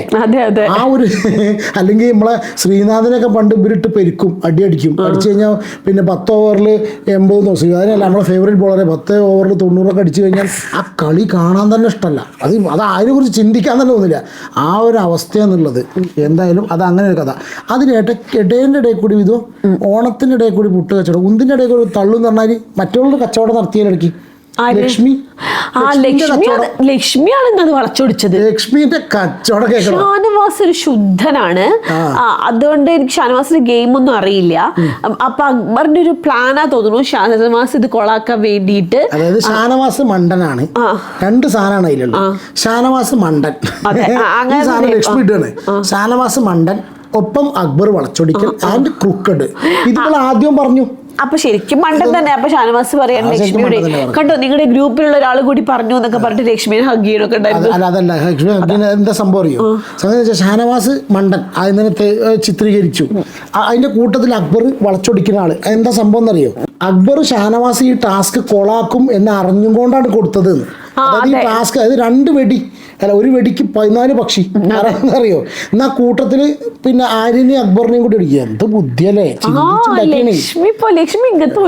ആ ഒരു അല്ലെങ്കിൽ നമ്മളെ ശ്രീനാഥനൊക്കെ പണ്ട് ഇവരിട്ട് പെരുക്കും അടിയടിക്കും. അടിച്ചു കഴിഞ്ഞാൽ പിന്നെ പത്ത് ഓവറിൽ എൺപതെന്നോ ശ്രീനാഥനല്ല നമ്മളെ ഫേവറേറ്റ് ബോളറെ പത്ത് ഓവറിൽ തൊണ്ണൂറൊക്കെ അടിച്ചു കഴിഞ്ഞാൽ ആ കളി കാണാൻ തന്നെ ഇഷ്ടമല്ല. അത് അത് അതിനെ കുറിച്ച് ചിന്തിക്കാൻ തന്നെ തോന്നില്ല. ആ ഒരു അവസ്ഥ എന്നുള്ളത് എന്തായാലും അത് അങ്ങനെ ഒരു കഥ. അതിന് ഇടയ്ക്ക് ഇടേന്റെ ഇടയിൽ കൂടി ഇതോ? ഓണത്തിന്റെ ഇടയിൽ കൂടി പുട്ട് കച്ചവടം ഉന്തിന്റെ ഇടയിൽ ഒരു തള്ളു എന്ന് പറഞ്ഞാൽ മറ്റുള്ള കച്ചവടം നടത്തിയതിലിടയ്ക്ക് ഇടയ്ക്ക് ലക്ഷ്മി. ആ ലക്ഷ്മിയാണ് ഇന്നത് വളച്ചൊടിച്ചത്. ലക്ഷ്മിന്റെ കച്ചവടം ഷാനവാസ് ഒരു ശുദ്ധനാണ്. അതുകൊണ്ട് എനിക്ക് ഷാനവാസിന്റെ ഗെയിം ഒന്നും അറിയില്ല. അപ്പൊ അക്ബറിന്റെ ഒരു പ്ലാനാ തോന്നുന്നു. ഷാനവാസ് ഇത് കൊളാക്കാൻ വേണ്ടിയിട്ട്. അതായത് ഷാനവാസ് മണ്ടനാണ്. രണ്ട് സാധനമാണ് അതിലുള്ളത്. ഷാനവാസ് മണ്ടൻ. ലക്ഷ്മി ഇട്ടാണ് ഷാനവാസ് മണ്ടൻ ഒപ്പം അക്ബർ വളച്ചൊടിക്കൽ ആൻഡ് ക്രൂക്കഡ് ഇതിപ്പോൾ ആദ്യം പറഞ്ഞു അപ്പൊ ശരിക്കും മണ്ടൻ തന്നെ അപ്പൊ ഷാനവാസ് പറയാൻ ലക്ഷ്മിയുടെ. കണ്ടോ നിങ്ങളുടെ ഗ്രൂപ്പിലുള്ള ഒരാൾ കൂടി പറഞ്ഞു എന്നൊക്കെ പറഞ്ഞിട്ട് ലക്ഷ്മിയെ ഹഗ് ചെയ്യണൊക്കെ അല്ല അതല്ല ലക്ഷ്മി എന്താ സംഭവം അറിയോ? സംഗതി ഷാനവാസ് മണ്ടൻ അതിനെ ചിത്രീകരിച്ചു. അതിന്റെ കൂട്ടത്തിൽ അക്ബർ വളച്ചൊടിക്കുന്ന ആൾ. എന്താ സംഭവം എന്നറിയോ? അക്ബർ ഷാനവാസ് ഈ ടാസ്ക് കൊളാക്കും എന്ന് അറിഞ്ഞുകൊണ്ടാണ് കൊടുത്തത് അതായത് ഈ അതെ. ടാസ്ക് അതായത് രണ്ട് വെടി അല്ല ഒരു വെടിക്ക് പതിനാല് പക്ഷി. അറിയോ എന്നാ കൂട്ടത്തിൽ പിന്നെ ആര്യനെയും അക്ബറിനെയും കൂടി അടിക്കുക എന്ത് ബുദ്ധിയല്ലേ? ലക്ഷ്മി ഇപ്പൊ ലക്ഷ്മി ഇങ്ങനത്തെ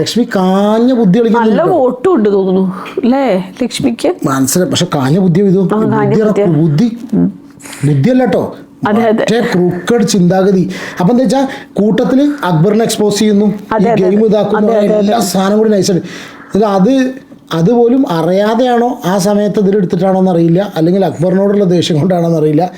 ലക്ഷ്മി കാഞ്ഞ ബുദ്ധി നല്ല കളിക്കുന്നുണ്ട് ഉണ്ട് തോന്നുന്നു അല്ലേ ലക്ഷ്മിക്ക്? മനസ്സിലായി. പക്ഷെ കാഞ്ഞ ബുദ്ധി. ബുദ്ധി ബുദ്ധിയല്ലോ അതെ, അതെ. ക്രൂക്കഡ് ചിന്താഗതി. അപ്പൊ എന്താ വെച്ചാൽ കൂട്ടത്തിൽ അക്ബറിനെ എക്സ്പോസ് ചെയ്യുന്നു. അതെ, അതെ, ഗെയിം അതെ. ഇതാക്കുന്നു. അതെ, അതെ, എല്ലാ സാധനം കൂടി എന്നിട്ട് അത് അതുപോലും അറിയാതെയാണോ ആ സമയത്ത് ഇതിലെടുത്തിട്ടാണോ എന്നറിയില്ല അല്ലെങ്കിൽ അക്ബറിനോടുള്ള ദേഷ്യം കൊണ്ടാണോ എന്നറിയില്ല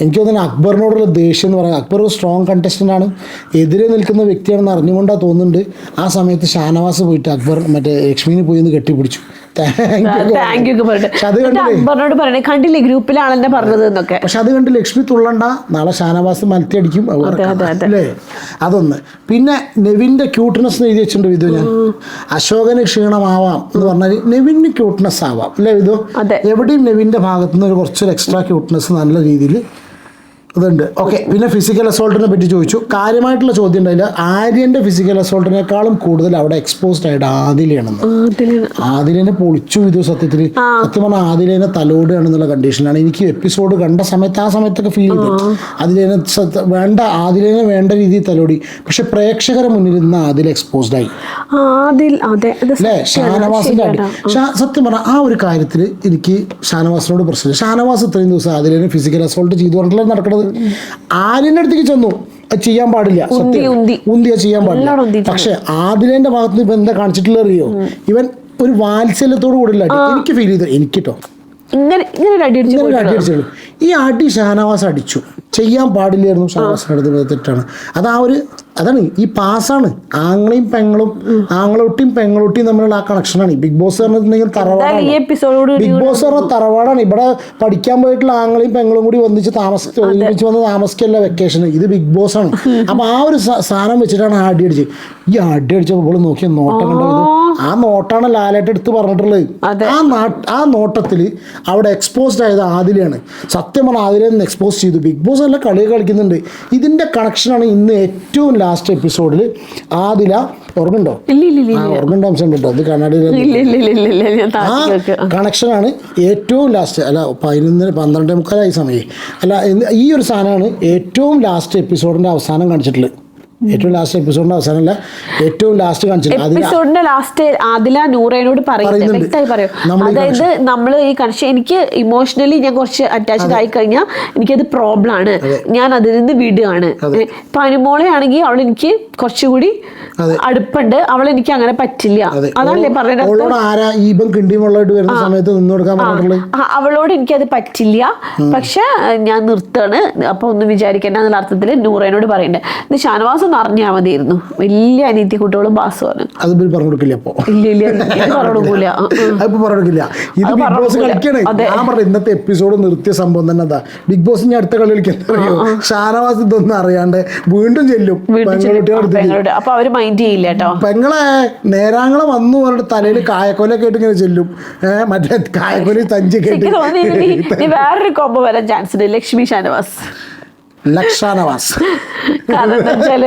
എനിക്ക് തോന്നുന്നു അക്ബറിനോടുള്ള ദേഷ്യം എന്ന് പറയുന്നത് അക്ബർ ഒരു സ്ട്രോങ് കണ്ടസ്റ്റന്റ് ആണ്. എതിരെ നിൽക്കുന്ന വ്യക്തിയാണെന്ന് അറിഞ്ഞുകൊണ്ടാണ് തോന്നുന്നുണ്ട്. ആ സമയത്ത് ഷാനവാസ് പോയിട്ട് അക്ബർ മറ്റേ ലക്ഷ്മിനെ പോയി കെട്ടിപ്പിടിച്ചു. താങ്ക് യു അക്ബറിനോട് പറയണേ കണ്ടില്ലേ ഗ്രൂപ്പിലാണെന്നെ പറഞ്ഞത് എന്നൊക്കെ? പക്ഷെ അത് കണ്ട് ലക്ഷ്മി തുള്ളണ്ട നാളെ ഷാനവാസ് മലത്തി അടിക്കും അതെ, അതെ, അതെ. അല്ലേ? അതൊന്ന്. പിന്നെ നെവിന്റെ ക്യൂട്ട്നെസ് എഴുതി വെച്ചിട്ടുണ്ട് വിധു ഞാൻ. അശോകന് ക്ഷീണമാവാം എന്ന് പറഞ്ഞാൽ നെവിന് ക്യൂട്ട്നെസ് ആവാം. അല്ലേ വിധു. എവിടെയും നെവിന്റെ ഭാഗത്തുനിന്ന് ഒരു കുറച്ചൊരു എക്സ്ട്രാ ക്യൂട്ട്നെസ് നല്ല രീതിയിൽ ഇതുണ്ട്. ഓക്കെ പിന്നെ ഫിസിക്കൽ അസോൾട്ടിനെ പറ്റി ചോദിച്ചു. കാര്യമായിട്ടുള്ള ചോദ്യം ഉണ്ടായില്ല. ആര്യന്റെ ഫിസിക്കൽ അസോൾട്ടിനേക്കാളും കൂടുതൽ അവിടെ എക്സ്പോസ്ഡ് ആയിട്ട് ആദിലയാണെന്ന് ആദിലേനെ. പൊളിച്ചു ഇത് സത്യത്തിൽ സത്യം പറഞ്ഞാൽ ആദിലേനെ തലോടുകയാണെന്നുള്ള കണ്ടീഷനിലാണ് എനിക്ക് എപ്പിസോഡ് കണ്ട സമയത്ത് ആ സമയത്തൊക്കെ ഫീൽ ചെയ്തു. അതിലേനെ വേണ്ട ആദിലേനെ വേണ്ട രീതിയിൽ തലോടി. പക്ഷെ പ്രേക്ഷകരെ മുന്നിൽ ഇന്ന് ആദിൽ എക്സ്പോസ്ഡ് ആയി. അല്ലേ? ഷാനവാസിന്റെ അടി. സത്യം പറഞ്ഞാൽ ആ ഒരു കാര്യത്തിൽ എനിക്ക് ഷാനവാസിനോട് പ്രശ്നമില്ല. ഷാനവാസ് ഇത്രയും ദിവസം ആദിലേനെ ഫിസിക്കൽ അസോൾട്ട് ചെയ്തുകൊണ്ടല്ലേ നടക്കുന്നത് ആര്യന്റെ അടുത്തേക്ക് ചെന്നു. ചെയ്യാൻ പാടില്ല. ഉന്തിയ ചെയ്യാൻ പാടില്ല. പക്ഷെ ആദിലേന്റെ ഭാഗത്ത് ഇപ്പൊ എന്താ കാണിച്ചിട്ടുള്ള അറിയോ ഇവൻ ഒരു വാത്സല്യത്തോട് കൂടില്ല എനിക്ക് ഫീൽ ചെയ്തു. എനിക്ക് ഇങ്ങനെ അടി ഈ അടി ഷാനവാസ് അടിച്ചു. ചെയ്യാൻ പാടില്ലായിരുന്നു ഷാനവാസിനടുത്ത് തെറ്റാണ്. അത് ആ ഒരു അതാണ് ഈ പാസ്സാണ്. ആങ്ങളെയും പെങ്ങളും ആങ്ങളൊട്ടിയും പെങ്ങളൊട്ടിയും തമ്മിലുള്ള ആ കണക്ഷനാണ് ബിഗ് ബോസ് പറഞ്ഞിട്ടുണ്ടെങ്കിൽ തറവാടാണ്. ബിഗ് ബോസ് പറഞ്ഞ തറവാടാണ്. ഇവിടെ പഠിക്കാൻ പോയിട്ടുള്ള ആങ്ങളെയും പെങ്ങളും കൂടി ഒന്നിച്ച് താമസിച്ച് ഒരുമിച്ച് വന്ന് താമസിക്കല്ല വെക്കേഷൻ ഇത് ബിഗ് ബോസ് ആണ്. അപ്പൊ ആ ഒരു സാധനം വെച്ചിട്ടാണ് ആ അടി അടിച്ചത്. ഈ അടി അടിച്ചപ്പോൾ ഇവിടെ നോക്കിയ നോട്ടം കണ്ടത് ആ. നോട്ടാണ് ലാലേട്ട് എടുത്ത് പറഞ്ഞിട്ടുള്ളത്. ആ ആ നോട്ടത്തിൽ അവിടെ എക്സ്പോസ്ഡ് ആയത് ആദിലയാണ്. സത്യം പറഞ്ഞാൽ ആദിലെ എക്സ്പോസ് ചെയ്തു. ബിഗ് ബോസ് നല്ല കളി കളിക്കുന്നുണ്ട്. ഇതിന്റെ കണക്ഷനാണ് ഇന്ന് ഏറ്റവും ലാസ്റ്റ് എപ്പിസോഡിൽ ആദില ഓർമ്മയുണ്ടോ? ഓർമ്മയുണ്ടോ അംശം കേട്ടോ അത് കണ്ണാടി ആ കണക്ഷനാണ് ഏറ്റവും ലാസ്റ്റ് അല്ല പതിനൊന്നിന് പന്ത്രണ്ടേ മുക്കാലായി സമയം. അല്ല ഈ ഒരു സാധനമാണ് ഏറ്റവും ലാസ്റ്റ് എപ്പിസോഡിന്റെ അവസാനം കാണിച്ചിട്ടുള്ളത്. ഏറ്റവും ലാസ്റ്റ് എപ്പിസോഡിന്റെ അവസാനമല്ല ഏറ്റവും ലാസ്റ്റ് കാണിച്ചിട്ടുണ്ട് എപ്പിസോഡിന്റെ ലാസ്റ്റ് ആദില നൂറേനോട് പറയുന്നത് പറയുന്നുണ്ട്. അതായത് നമ്മൾ ഈ കണക്ഷൻ എനിക്ക് ഇമോഷണലി ഞാൻ കുറച്ച് അറ്റാച്ച്ഡ് ആയി കഴിഞ്ഞാൽ എനിക്കത് പ്രോബ്ലം ആണ്. ഞാൻ അതിൽ നിന്ന് വിടുകയാണ്. ഇപ്പൊ അനുമോളെ ആണെങ്കിൽ അവൾ എനിക്ക് കുറച്ചുകൂടി. അടുപ്പുണ്ട്. അവൾ എനിക്ക് അങ്ങനെ പറ്റില്ല. അതെ. അതല്ലേ പറഞ്ഞത്. അവളോട് എനിക്കത് പറ്റില്ല. പക്ഷെ ഞാൻ നിർത്താണ് അപ്പൊ ഒന്നും വിചാരിക്കേണ്ട എന്നുള്ള അർത്ഥത്തിൽ നൂറേനോട് പറയണ്ടേ ഇത് ഷാനവാസ് ഒന്ന് അറിഞ്ഞാൽ മതിയായിരുന്നു. വലിയ അനീതി കുട്ടികളും പാസ് അത് ഇവർ പറഞ്ഞു കൊടുക്കില്ല അപ്പോ ഇല്ല ഇല്ല പറഞ്ഞു. അതിപ്പോ പറഞ്ഞു കൊടുക്കില്ല. ഇത് ബിഗ് ബോസ്. കളിക്കണേ. ഞാൻ പറഞ്ഞു ഇന്നത്തെ എപ്പിസോഡ് നിർത്തിയ സംഭവം തന്നെ അതാ. ബിഗ് ബോസ് ഞാൻ അടുത്ത കളി കളിക്കാൻ അറിയോ? ഷാനവാസ് ഇതൊന്നും അറിയാണ്ട് വീണ്ടും ചെല്ലും. അപ്പൊ അവർ മൈൻഡ് ചെയ്യില്ല കേട്ടോ. പെങ്ങളെ നേരാങ്ങളെ വന്നു പറഞ്ഞിട്ട് തലയിൽ കായക്കൊലൊക്കെ കേട്ട് ഇങ്ങനെ ചെല്ലും. ഏഹ് മറ്റേ കായക്കൊലി തഞ്ചി. കേട്ട് വേറൊരു കോമ്പോ വരാൻ ചാൻസ് ഉണ്ട്. ലക്ഷ്മി ഷാനവാസ്. ലക്ഷാനവാസ്. കാരണം എന്താ വെച്ചാൽ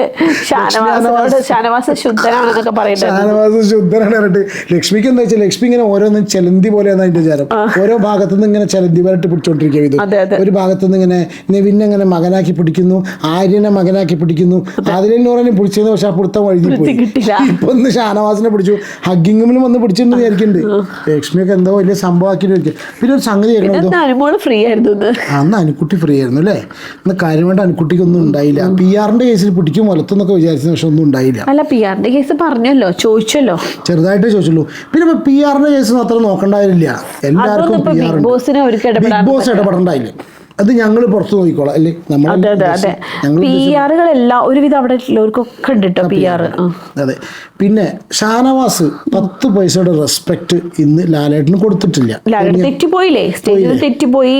ഷാനവാസിനോട് ഷാനവാസ് ശുദ്ധനാണെന്നൊക്കെ പറയുന്നത് ഷാനവാസ് ശുദ്ധനാണ് പറഞ്ഞിട്ട് ലക്ഷ്മിക്ക് എന്താ വെച്ചാൽ ലക്ഷ്മി ഇങ്ങനെ ഓരോന്നും ചെലന്തി പോലെയാണ് അതിന്റെ വിചാരം. ഓരോ ഭാഗത്തുനിന്ന് ഇങ്ങനെ ചെലന്തി പോലെ പിടിച്ചോണ്ടിരിക്കുക ഇത്. അതെ, അതെ. ഒരു ഭാഗത്തുനിന്ന് ഇങ്ങനെ നെവിനെ അങ്ങനെ മകനാക്കി പിടിക്കുന്നു ആര്യനെ മകനാക്കി പിടിക്കുന്നു. അതിലെ നൂറിനെ പിടിച്ചത് പക്ഷെ ആ പിടുത്തം വഴുതി പോയി. കിട്ടില്ല. ഇപ്പൊ ഒന്ന് ഷാനവാസിനെ പിടിച്ചു. ഹഗ്ഗിങ്ങിലും വന്ന് പിടിച്ചിട്ടുണ്ട് വിചാരിക്കുന്നുണ്ട് ലക്ഷ്മിയൊക്കെ എന്തോ വലിയ സംഭവമാക്കി പിന്നെ ഒരു സംഗതി കേൾക്കണം ഇതെന്താ അനുമോൾ ഫ്രീ ആയിരുന്നു ഇന്ന് അന്ന് അനുക്കുട്ടി ഫ്രീ ആയിരുന്നു അല്ലേ? ഇന്ന് കാര്യമായിട്ട് അനുക്കുട്ടിക്കൊന്നും ഉണ്ടായില്ല. പി ആറിന്റെ കേസിൽ പിടിക്കും മുലത്തെന്നൊക്കെ വിചാരിച്ച പക്ഷെ ഒന്നും ഉണ്ടായില്ല. അല്ല പി ആറിന്റെ കേസ് പറഞ്ഞല്ലോ ചോദിച്ചല്ലോ. ചെറുതായിട്ട് ചോദിച്ചുള്ളൂ. പിന്നെ പി ആറിന്റെ കേസ് മാത്രം നോക്കണ്ടായിരുന്നില്ല എല്ലാവർക്കും ബിഗ് ബോസ് ഇടപെടണ്ടായില്ല അത് ഞങ്ങൾ പുറത്ത് നോക്കിക്കോളാം. അല്ലേ? നമ്മൾ പി ആറുകളെല്ലാം ഒരുവിധം അവിടെ ഉള്ളവർക്കൊക്കെ ഉണ്ട് കേട്ടോ പി അതെ. പിന്നെ ഷാനവാസ് പത്ത് പൈസയുടെ റെസ്പെക്ട് ഇന്ന് ലാലേട്ടന് കൊടുത്തിട്ടില്ല. തെറ്റിപ്പോയില്ലേ? സ്റ്റേജിൽ തെറ്റിപ്പോയി.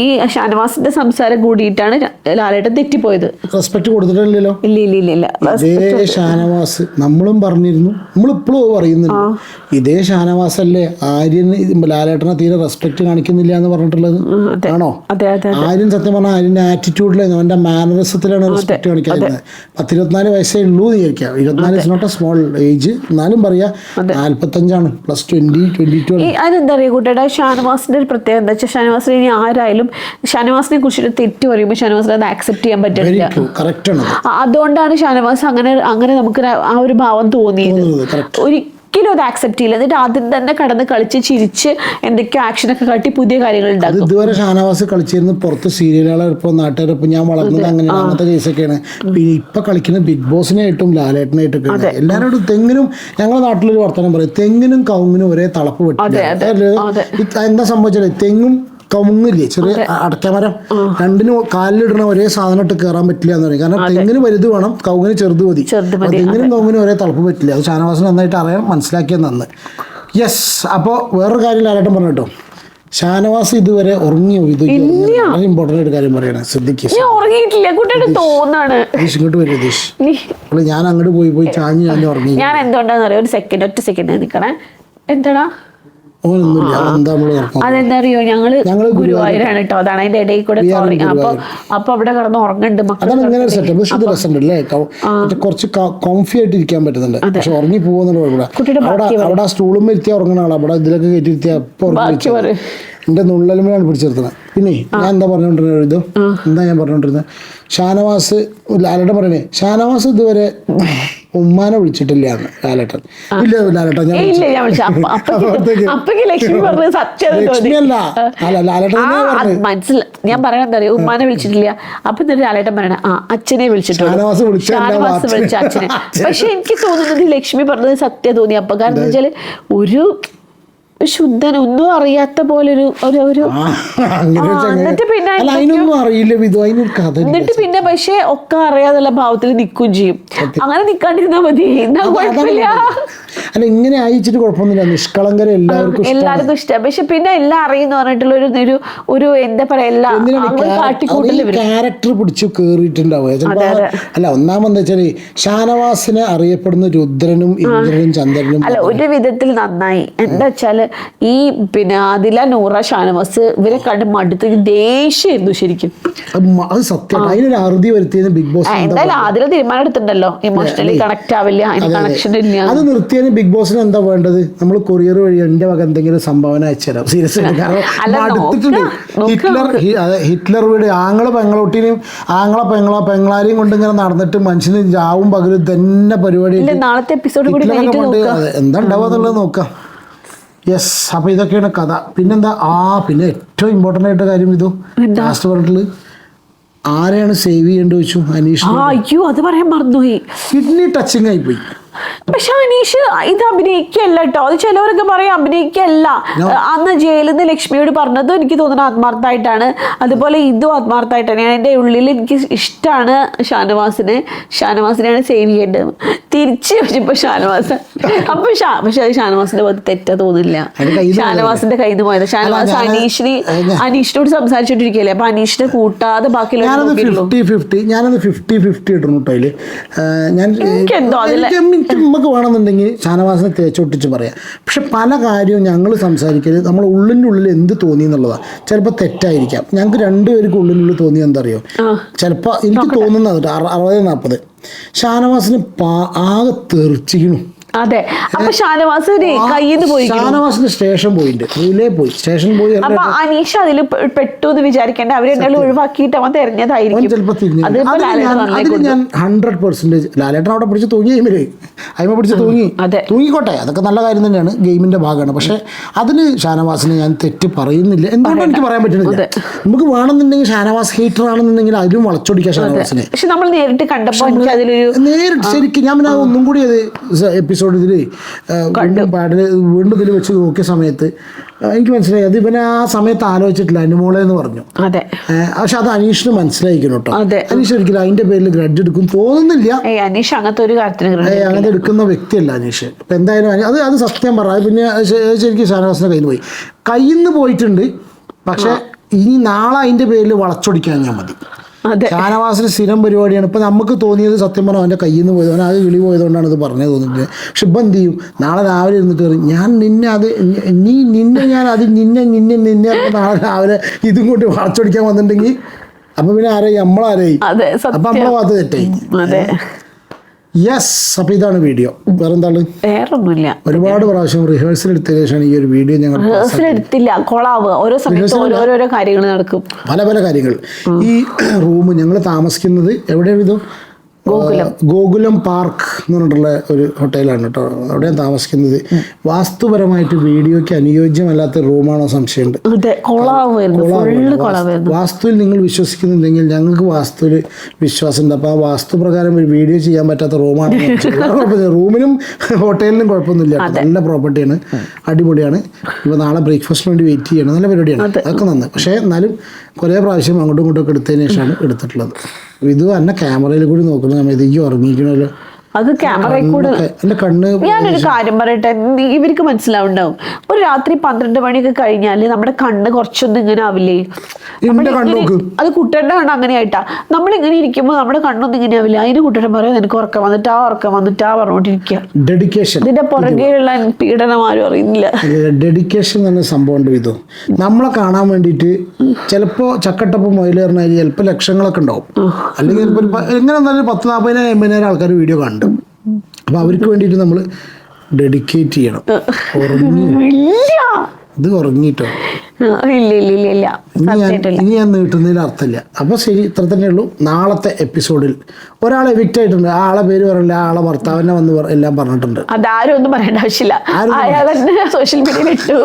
ഈ ഷാനവാസിന്റെ സംസാരം കൂടിയിട്ടാണ് ലാലേട്ടൻ തെറ്റിപ്പോയത്. റെസ്പെക്ട് കൊടുത്തിട്ടില്ലല്ലോ? ഇല്ല ഇല്ല ഇല്ല ഇല്ല. ഇതേ ഷാനവാസ് നമ്മളും പറഞ്ഞിരുന്നു. നമ്മളിപ്പോഴും പറയുന്നുണ്ട്. ഇതേ ഷാനവാസ് അല്ലേ ആര്യന് ലാലേട്ടനെ തീരെ റെസ്പെക്ട് കാണിക്കുന്നില്ല എന്ന് പറഞ്ഞിട്ടുള്ളത്? ആണോ? അതെ, ആരും സത്യം പറഞ്ഞാൽ ആര്യന്റെ ആറ്റിറ്റ്യൂഡിലാണ് അവന്റെ മാനറിസത്തിലാണ് റെസ്പെക്ട് കാണിക്കുന്നത് പത്തിരുപത്തിനാല് വയസ്സേ ഉള്ളൂ എന്ന് വിചാരിക്കാം ഇരുപത്തിനാല് is not a small age എന്നാലും പറയാ നാല്പത്തഞ്ചാണ് പ്ലസ് ട്വന്റി ട്വന്റി ടു അതെന്താ പറയുക കൂട്ടേട്ടാ ഷാനവാസിന്റെ ഒരു പ്രത്യേകത എന്താ വെച്ചാൽ ഷാനവാസിനെ ഇനി ആരായാലും ഷാനവാസിനെ കുറിച്ചിട്ട് തെറ്റ് പറയുമ്പോൾ ഷാനവാസിന് അത് ആക്സെപ്റ്റ് ചെയ്യാൻ പറ്റില്ല. അതുകൊണ്ടാണ് ഷാനവാസ് അങ്ങനെ അങ്ങനെ നമുക്ക് ആ ഒരു ഭാവം തോന്നിയത്. ഒരിക്കലും അത് ആക്സെപ്റ്റ് ചെയ്യില്ല. എന്നിട്ട് ആദ്യം തന്നെ കടന്ന് കളിച്ച് ചിരിച്ച് എന്തൊക്കെയോ ആക്ഷനൊക്കെ കാട്ടി പുതിയ കാര്യങ്ങൾ ഉണ്ടാക്കും. ഇതുവരെ ഷാനവാസ് കളിച്ചിരുന്ന. പുറത്ത് സീരിയലുകളൊപ്പം നാട്ടുകാരൊപ്പം ഞാൻ വളർന്നത് അങ്ങനെ അങ്ങനത്തെ കേസൊക്കെയാണ് പിന്നെ ഇപ്പൊ കളിക്കുന്ന ബിഗ് ബോസിനായിട്ടും ലാലേട്ടനായിട്ടൊക്കെ എല്ലാവരോടും തെങ്ങിനും ഞങ്ങളെ നാട്ടിലൊരു വർത്തമാനം പറയും തെങ്ങിനും കവുങ്ങിനും ഒരേ തളപ്പ് വെട്ടി അതെ, അതെ, അതായത് അതെ. എന്താ സംഭവിച്ചത്? തെങ്ങും കവുങ്ങില്ലേ ചെറിയ അടക്കമരം രണ്ടിന് കാലിലിടണ ഒരേ സാധനം ഇട്ട് കയറാൻ പറ്റില്ല എന്ന് പറയും. കാരണം തെങ്ങിന് വലുത് വേണം കൗങ്ങിന് ചെറുത് മതി. തെങ്ങിനും കൗങ്ങിനും ഒരേ തളപ്പ് പറ്റില്ല. അത് ഷാനവാസൻ നന്നായിട്ട് അറിയാൻ മനസ്സിലാക്കിയത് നന്ന്. യെസ് അപ്പോൾ വേറൊരു കാര്യം ആരായിട്ടും പറഞ്ഞു കേട്ടോ. ഷാനവാസ് ഇതുവരെ ഉറങ്ങിയോ? ഇത് ഇമ്പോർട്ടന്റ് ഒരു കാര്യം പറയണേ. ശ്രദ്ധിക്കുക ഇങ്ങോട്ട് വരും നീ- ഞാൻ അങ്ങോട്ട് പോയി പോയി ചാഞ്ഞ് ഞാൻ ഉറങ്ങി. ഞാൻ എന്തുകൊണ്ടാന്ന് അറിയാം? ഒരു സെക്കൻഡ് ഒറ്റ സെക്കൻഡ് നിൽക്കണേ എന്താടാ? അതെന്താ അറിയോ ഞങ്ങൾ ഞങ്ങൾ ഗുരുവായൂരാണ് കേട്ടോ. അതാണ് അതിന്റെ ഇടയിൽ കൂടെ സോറി അപ്പൊ അപ്പൊ അവിടെ കിടന്ന് ഉറങ്ങുന്നുണ്ട് മക്കൾ കുറച്ച് കോംഫി ആയിട്ട് ഇരിക്കാൻ പറ്റുന്നുണ്ട്. പക്ഷെ ഉറങ്ങി കുഴപ്പമില്ല. അവിടെ സ്റ്റൂളും ഇരുത്തിയാൽ ഉറങ്ങണ ആളാ. അവിടെ ഇതിലൊക്കെ കയറ്റി ബാക്കി എന്റെ നുള്ളലുമ്പോഴാണ് പിടിച്ചെടുത്തത് പിന്നെ ഞാൻ എന്താ പറഞ്ഞുകൊണ്ടിരുന്നത് ഇത്? എന്താ ഞാൻ പറഞ്ഞോണ്ടിരുന്നത്? ഷാനവാസ് ലാലേട്ടൻ പറയണേ ഷാനവാസ് ഇതുവരെ ഉമ്മാനെ വിളിച്ചിട്ടില്ല ലാലേട്ടൻ. ഇല്ല ലാലേട്ടൻ ഞാൻ ഏയ് ഇല്ല ഞാൻ അപ്പ അപ്പോഴത്തേക്ക് അപ്പക്ക് അപ്പക്ക് ലക്ഷ്മി പറഞ്ഞത് സത്യം തോന്നി. ലക്ഷ്മി അല്ല. അല്ല ലാലേട്ടൻ മനസ്സിലായി ഞാൻ പറയാൻ എന്താ ഉമ്മാനെ വിളിച്ചിട്ടില്ല. അപ്പൊ എന്നിട്ട് ലാലേട്ടൻ പറയണ ആ അച്ഛനെ വിളിച്ചിട്ടുണ്ട് ഷാനവാസ്. വിളിച്ച അച്ഛനെ. പക്ഷെ എനിക്ക് തോന്നുന്നത് ലക്ഷ്മി പറഞ്ഞത് സത്യം തോന്നി. അപ്പൊ കാരണം വെച്ചാൽ ഒരു ശുദ്ധൻ ഒന്നും അറിയാത്ത പോലെ ഒരു ഒരു ഒരു എന്നിട്ട് പിന്നെ അതിനൊന്നും അറിയില്ല അതിനൊരു കഥ എന്നിട്ട് പിന്നെ പക്ഷെ ഒക്കെ അറിയാതുള്ള ഭാവത്തിൽ നിൽക്കുകയും ചെയ്യും. അങ്ങനെ നിൽക്കാണ്ടിരുന്നാ മതി. എന്നാ കുഴപ്പമില്ല. അല്ല ഇങ്ങനെ അയച്ചിട്ട് കുഴപ്പമൊന്നുമില്ല. നിഷ്കളങ്കര എല്ലാവർക്കും എല്ലാവർക്കും ഇഷ്ടം. പക്ഷെ പിന്നെ എല്ലാം അറിയുന്ന പറഞ്ഞിട്ടുള്ള ഒരു ഒരു ഒരു എന്താ പറയാ എല്ലാ ക്യാരക്ടർ പിടിച്ച് കേറിയിട്ടുണ്ടാവുക. അല്ല ഒന്നാമെന്ന് വെച്ചാൽ ഷാനവാസിനെ അറിയപ്പെടുന്ന രുദ്രനും ഇന്ദ്രനും ചന്ദ്രനും അല്ല ഒരു വിധത്തിൽ നന്നായി. എന്താ വെച്ചാൽ ഈ പിന്നെ അതില നൂറ ഷാനവാസ് ഇവരെ കണ്ട് മടുത്ത് ദേഷ്യമായിരുന്നു ശരിക്കും. അത് സത്യം അത് സത്യമാണ് അതിനൊരു അറുതി വരുത്തിയത് ബിഗ് ബോസ് എന്തായാലും ആദില തീരുമാനം എടുത്തിട്ടുണ്ടല്ലോ. ഇമോഷണലി കണക്ട് ആവില്ല. കണക്ഷൻ ഇല്ല. അത് നിർത്തിയതിന് ബിഗ് ബോസിന് എന്താ വേണ്ടത്? നമ്മൾ കൊറിയർ വഴി എന്റെ വക എന്തെങ്കിലും സംഭാവന അയച്ചുതരാം സീരിയസ് കാരണം ഹിറ്റ്ലർ ഹിറ്റ്ലർ വീട് ആങ്ങളെ പെങ്ങളൊട്ടിനെയും ആങ്ങളെ പെങ്ങളോ പെങ്ങളാരെയും കൊണ്ട് ഇങ്ങനെ നടന്നിട്ട് മനുഷ്യന് രാവും പകലും തന്നെ പരിപാടി നാളത്തെ എപ്പിസോഡ് എന്താ ഉണ്ടാവുക എന്നുള്ളത് നോക്കാം. യെസ് അപ്പൊ ഇതൊക്കെയാണ് കഥ. പിന്നെന്താ? ആ പിന്നെ ഏറ്റവും ഇമ്പോർട്ടന്റ് ആയിട്ട് കാര്യം ഇതു. ലാസ്റ്റ് പറഞ്ഞിട്ടുള്ളത് ആരെയാണ് സേവ് ചെയ്യേണ്ടത് വെച്ചു അനീഷ് അയ്യോ അത് പറയാൻ മറന്നുപോയി. കിഡ്നി ടച്ചിങ് ആയി പോയി. പക്ഷെ അനീഷ് ഇത് അഭിനയിക്കല്ല കേട്ടോ അത് ചിലവരൊക്കെ പറയും അഭിനയിക്കല്ല. അന്ന് ജയിലിൽ നിന്ന് ലക്ഷ്മിയോട് പറഞ്ഞത് എനിക്ക് തോന്നുന്നത് ആത്മാർത്ഥമായിട്ടാണ്. അതുപോലെ ഇതും ആത്മാർത്ഥമായിട്ടാണ് ഞാൻ എന്റെ ഉള്ളിൽ എനിക്ക് ഇഷ്ടമാണ് ഷാനവാസിനെ. ഷാനവാസിനെയാണ് സേവ് ചെയ്യേണ്ടത്. തിരിച്ച് വെച്ചപ്പോ ഷാനവാസ്. അപ്പൊ ഷാ പക്ഷെ അത് ഷാനവാസിന്റെ പോലെ തെറ്റാ തോന്നില്ല ഷാനവാസിന്റെ കയ്യിൽ നിന്ന് പോയത്. ഷാനവാസ് അനീഷിന് അനീഷിനോട് സംസാരിച്ചോണ്ടിരിക്കുകയല്ലേ? അപ്പൊ അനീഷിനെ കൂട്ടാതെ ബാക്കിയുള്ള ഞാനത് ഫിഫ്റ്റി ഫിഫ്റ്റി ഞാനത് ഫിഫ്റ്റി ഫിഫ്റ്റി ഇടുന്നു കേട്ടോ അതിൽ ഞാൻ എനിക്കെന്തോ അതിൽ എനിക്ക് നമുക്ക് വേണമെന്നുണ്ടെങ്കിൽ ഷാനവാസിനെ തേച്ചൊട്ടിച്ച് പറയാം. പക്ഷെ പല കാര്യവും ഞങ്ങൾ സംസാരിക്കരുത്. നമ്മൾ ഉള്ളിന്റെ ഉള്ളിൽ എന്ത് തോന്നി എന്നുള്ളതാണ് ചിലപ്പോൾ തെറ്റായിരിക്കാം. ഞങ്ങൾക്ക് രണ്ടുപേർക്കും ഉള്ളിനുള്ളിൽ തോന്നി എന്തറിയോ? ചിലപ്പോൾ എനിക്ക് തോന്നുന്നത് അറുപത് നാൽപ്പത്. ഷാനവാസിന് പാ ആകെ തെറിച്ചിക്കണു അതെ. അപ്പൊ ഷാനവാസ് കയ്യിന്ന് പോയി ഷാനവാസിന് സ്റ്റേഷൻ പോയിന്റ് പോയി. സ്റ്റേഷൻ പോയി അപ്പൊ അനീഷ് അതിൽ പെട്ടു എന്ന് വിചാരിക്കേണ്ട. അവരെന്തായാലും ഒഴിവാക്കിയിട്ട് അവൻ തെരഞ്ഞതായിരിക്കും. അതിന് ഞാൻ- ഹൺഡ്രഡ് പെർസെന്റേജ് ലാലേട്ടൻ അവിടെ പിടിച്ച് തൂങ്ങി ഗെയിമിൽ അയിമ പിടിച്ച് തൂങ്ങി. തൂങ്ങിക്കോട്ടെ അതൊക്കെ നല്ല കാര്യം തന്നെയാണ്. ഗെയിമിന്റെ ഭാഗമാണ്. പക്ഷെ അതിന് ഷാനവാസിന് ഞാൻ തെറ്റ് പറയുന്നില്ല. എന്തുകൊണ്ടും എനിക്ക് പറയാൻ പറ്റുന്നില്ല? നമുക്ക് വേണമെന്നുണ്ടെങ്കിൽ ഷാനവാസ് ഹീറ്റർ ആണെന്നുണ്ടെങ്കിൽ അതിലും വളച്ചൊടിക്കാം ഷാനവാസിനെ. പക്ഷെ നമ്മൾ നേരിട്ട് കണ്ടപ്പോൾ നേരിട്ട് ശരിക്കും ഞാൻ പിന്നെ ഒന്നും കൂടി അത് എപ്പിസോഡ് ഇതിൽ വീണ്ടും പാടിൽ വീണ്ടും ഇതിൽ വെച്ച് നോക്കിയ സമയത്ത് എനിക്ക് മനസ്സിലായി. അത് ഇവനെ ആ സമയത്ത് ആലോചിച്ചിട്ടില്ല അനുമോളെ എന്ന് പറഞ്ഞു. അതെ. പക്ഷെ അത് അനീഷിന് മനസ്സിലായിരിക്കണം കേട്ടോ. അനീഷ് ഒരിക്കലും അതിന്റെ പേരിൽ ഗ്രഡ് എടുക്കും തോന്നുന്നില്ല. അനീഷ് അങ്ങനത്തെ ഒരു കാര്യത്തിന് അങ്ങനെ എടുക്കുന്ന വ്യക്തിയല്ല അനീഷ്. അപ്പൊ എന്തായാലും അത് അത് സത്യം പറ. പിന്നെ ശരിക്കും ഷാനവാസിന്റെ കയ്യിൽ പോയി. കയ്യിൽ നിന്ന് പോയിട്ടുണ്ട് പക്ഷെ ഇനി നാളെ അതിന്റെ പേരിൽ വളച്ചൊടിക്കാൻ ഞാൻ മതി. ഷാനവാസിന് സ്ഥിരം പരിപാടിയാണ്. ഇപ്പം നമുക്ക് തോന്നിയത് സത്യം പറഞ്ഞാൽ അവന്റെ കയ്യിൽ നിന്ന് പോയത്. അവൻ ആകെ കിളി പോയതുകൊണ്ടാണ് ഇത് പറഞ്ഞത് തോന്നിയിട്ട് പക്ഷെ ഇപ്പം എന്ത് ചെയ്യും? നാളെ രാവിലെ ഇരുന്നിട്ട് പറയും ഞാൻ നിന്നെ അത് നീ നിന്നെ ഞാൻ അത് നിന്നെ നിന്നെ നിന്നെ നാളെ രാവിലെ ഇതും കൊണ്ട് വളച്ചൊടിക്കാൻ വന്നിട്ടുണ്ടെങ്കിൽ അപ്പം പിന്നെ ആരായി? നമ്മളാരായി? അതെ അപ്പം നമ്മളെ ഭാഗത്ത് തെറ്റായി. അതെ. യെസ് അപ്പൊ ഇതാണ് വീഡിയോ വേറെന്താണ്? വേറൊന്നുമില്ല. ഒരുപാട് പ്രാവശ്യം റിഹേഴ്സൽ എടുത്തതിന് ശേഷമാണ് ഈ ഒരു വീഡിയോ ഞങ്ങൾ റിഹേഴ്സൽ എടുത്തില്ല കൊളാവ്. ഓരോ സമയത്ത് ഓരോ- ഓരോരോ കാര്യങ്ങൾ നടക്കും. പല പല കാര്യങ്ങൾ. ഈ റൂം ഞങ്ങൾ താമസിക്കുന്നത് എവിടെയാണ് ഇത് ഗോകുലം. പാർക്ക് എന്ന് പറഞ്ഞിട്ടുള്ള ഒരു ഹോട്ടലാണ് കേട്ടോ. അവിടെ താമസിക്കുന്നത്. വാസ്തുപരമായിട്ട് വീഡിയോയ്ക്ക് അനുയോജ്യമല്ലാത്ത റൂമാണോ സംശയമുണ്ട്. വാസ്തുവിൽ നിങ്ങൾ വിശ്വസിക്കുന്നുണ്ടെങ്കിൽ ഞങ്ങൾക്ക് വാസ്തുവിൽ വിശ്വാസമുണ്ട്. അപ്പോൾ ആ വാസ്തു പ്രകാരം ഒരു വീഡിയോ ചെയ്യാൻ പറ്റാത്ത റൂമാണ്. റൂമിനും ഹോട്ടലിനും കുഴപ്പമൊന്നുമില്ല നല്ല പ്രോപ്പർട്ടിയാണ്. അടിപൊളിയാണ്. ഇപ്പൊ നാളെ ബ്രേക്ക്ഫാസ്റ്റിന് വേണ്ടി വെയിറ്റ് ചെയ്യണം. നല്ല പരിപാടിയാണ്. അതൊക്കെ നന്ന്. പക്ഷേ എന്നാലും കുറേ പ്രാവശ്യം അങ്ങോട്ടും ഇങ്ങോട്ടും ഒക്കെ എടുത്തതിന് ശേഷമാണ് എടുത്തിട്ടുള്ളത്. ഇത് തന്നെ ക്യാമറയിൽ കൂടി നോക്കുന്ന സമയത്ത് ഈ ഉറങ്ങിക്കണല്ലോ അത് ക്യാമറയിൽ കൂടെ ഞാനൊരു കാര്യം പറയട്ടെ. ഇവർക്ക് മനസ്സിലാവുണ്ടാവും. ഒരു രാത്രി പന്ത്രണ്ട് മണിയൊക്കെ കഴിഞ്ഞാൽ നമ്മുടെ കണ്ണ് കുറച്ചൊന്നും ഇങ്ങനെ ആവില്ലേ? അത് കുട്ടന്റെ കണ്ണ് അങ്ങനെ ആയിട്ടാ നമ്മൾ ഇങ്ങനെ ഇരിക്കുമ്പോൾ നമ്മുടെ കണ്ണൊന്നും ഇങ്ങനെ ആവില്ല. അതിന് കുട്ടൻ പറയാം എനിക്ക് ഉറക്കം വന്നിട്ട് ആ ഉറക്കം വന്നിട്ട് ആ പറഞ്ഞോണ്ടിരിക്കുക ഡെഡിക്കേഷൻ ഇതിന്റെ പുറകെയുള്ള പീഡനം ആരും അറിയുന്നില്ല. ഡെഡിക്കേഷൻ എന്ന സംഭവം ഇതു നമ്മളെ കാണാൻ വേണ്ടിയിട്ട് ചിലപ്പോ ചക്കട്ടപ്പം മൊയിലേറിനായി ചിലപ്പോൾ ലക്ഷങ്ങളൊക്കെ ഉണ്ടാവും. അല്ലെങ്കിൽ ചിലപ്പോൾ എങ്ങനെ എന്നാലും പത്ത് നാൽപ്പതിനായിരം എൺപതിനായിരം ആൾക്കാർ വീഡിയോ കണ്ടു അപ്പോൾ അവർക്ക് വേണ്ടിയിട്ട് നമ്മൾ ഡെഡിക്കേറ്റ് ചെയ്യണം. ഉറങ്ങി. ഇത് ഇല്ല ഇനി ഞാൻ നീട്ടുന്നതിൽ അർത്ഥമില്ല. അപ്പോൾ ശരി ഇത്ര തന്നെ ഉള്ളൂ. നാളത്തെ എപ്പിസോഡിൽ ഒരാളെ എവിക്റ്റ് ആയിട്ടുണ്ട്. ആ ആളെ പേര് പറഞ്ഞില്ല ആളെ ഭർത്താവിനെ വന്ന് എല്ലാം പറഞ്ഞിട്ടുണ്ട്. അതാരും ഒന്നും പറയേണ്ട ആവശ്യമില്ല. സോഷ്യൽ മീഡിയയിൽ ഇട്ടു.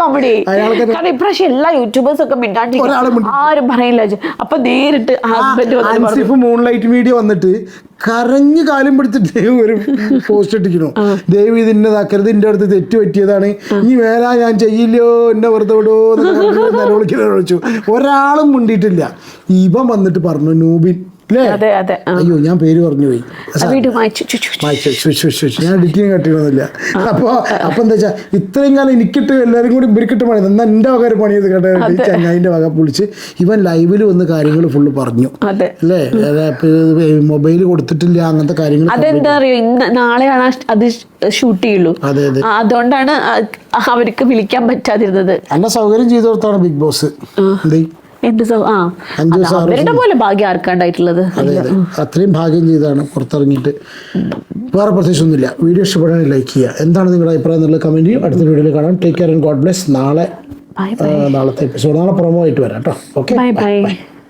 കോമഡി കാരണം ഇപ്രാവശ്യം എല്ലാ യൂട്യൂബേഴ്സ് ഒക്കെ മിണ്ടാണ്ടിരിക്കും. ആരും പറയില്ല. അപ്പൊ നേരിട്ട് ഹസ്ബൻഡ് മൂൺലൈറ്റ് മീഡിയ വന്നിട്ട് കരഞ്ഞ് കാലും പിടിച്ചിട്ട് ഒരു പോസ്റ്റ് ഇട്ടിക്കണു ദേവി ഇതിന്റെതാക്കരുത് എന്റെ അടുത്ത് തെറ്റ് പറ്റിയതാണ് ഇനി വേല ഞാൻ ചെയ്യില്ലോ എന്നെ വെറുതെ വിടോ നിലവിളിക്കുന്ന വിളിച്ചു. ഒരാളും മുണ്ടിയിട്ടില്ല. ഇവൻ വന്നിട്ട് പറഞ്ഞു നൂബിൻ അതെ അതെ അയ്യോ ഞാൻ പേര് പറഞ്ഞു പോയി. ഞാൻ എഡിറ്റിങ് കട്ടിയൊന്നുമില്ല അപ്പോ അപ്പൊ എന്താ വെച്ചാൽ ഇത്രയും കാലം എനിക്കിട്ട് എല്ലാവരും കൂടി ഇവർക്കിട്ട് പണി എന്നാൽ എന്റെ വക ഒരു പണി ചെയ്ത് കേട്ടോ ചങ്ങായിന്റെ വക പൊളിച്ച് ഇവൻ ലൈവിൽ വന്ന് കാര്യങ്ങൾ ഫുള്ള് പറഞ്ഞു. അതെ. അല്ലേ മൊബൈൽ കൊടുത്തിട്ടില്ല അങ്ങനത്തെ കാര്യങ്ങൾ അതെന്താ അറിയോ? ഇന്ന് നാളെയാണ് അത് ഷൂട്ട് ചെയ്യുള്ളൂ. അതെ അതെ. അതുകൊണ്ടാണ് അവർക്ക് വിളിക്കാൻ പറ്റാതിരുന്നത്. നല്ല സൗകര്യം ചെയ്തു കൊടുത്താണ് ബിഗ് ബോസ്. എന്തേ? അവരുടെ പോലെ ഭാഗ്യം ആർക്കാണ്ടായിട്ടുള്ളത്? അത്രയും ഭാഗ്യം ചെയ്താണ് പുറത്തിറങ്ങിയിട്ട്. വേറെ പ്രത്യേകിച്ചൊന്നുമില്ല. വീഡിയോ ഇഷ്ടപ്പെടാൻ ലൈക്ക് ചെയ്യുക. എന്താണ് നിങ്ങളുടെ അഭിപ്രായം എന്നുള്ള കമന്റ് ചെയ്യും അടുത്ത വീഡിയോയിൽ കാണാം. Take care and God bless നാളെ നാളത്തെ എപ്പിസോഡ് നാളെ പ്രൊമോ ആയിട്ട് വരാം കേട്ടോ. Okay bye bye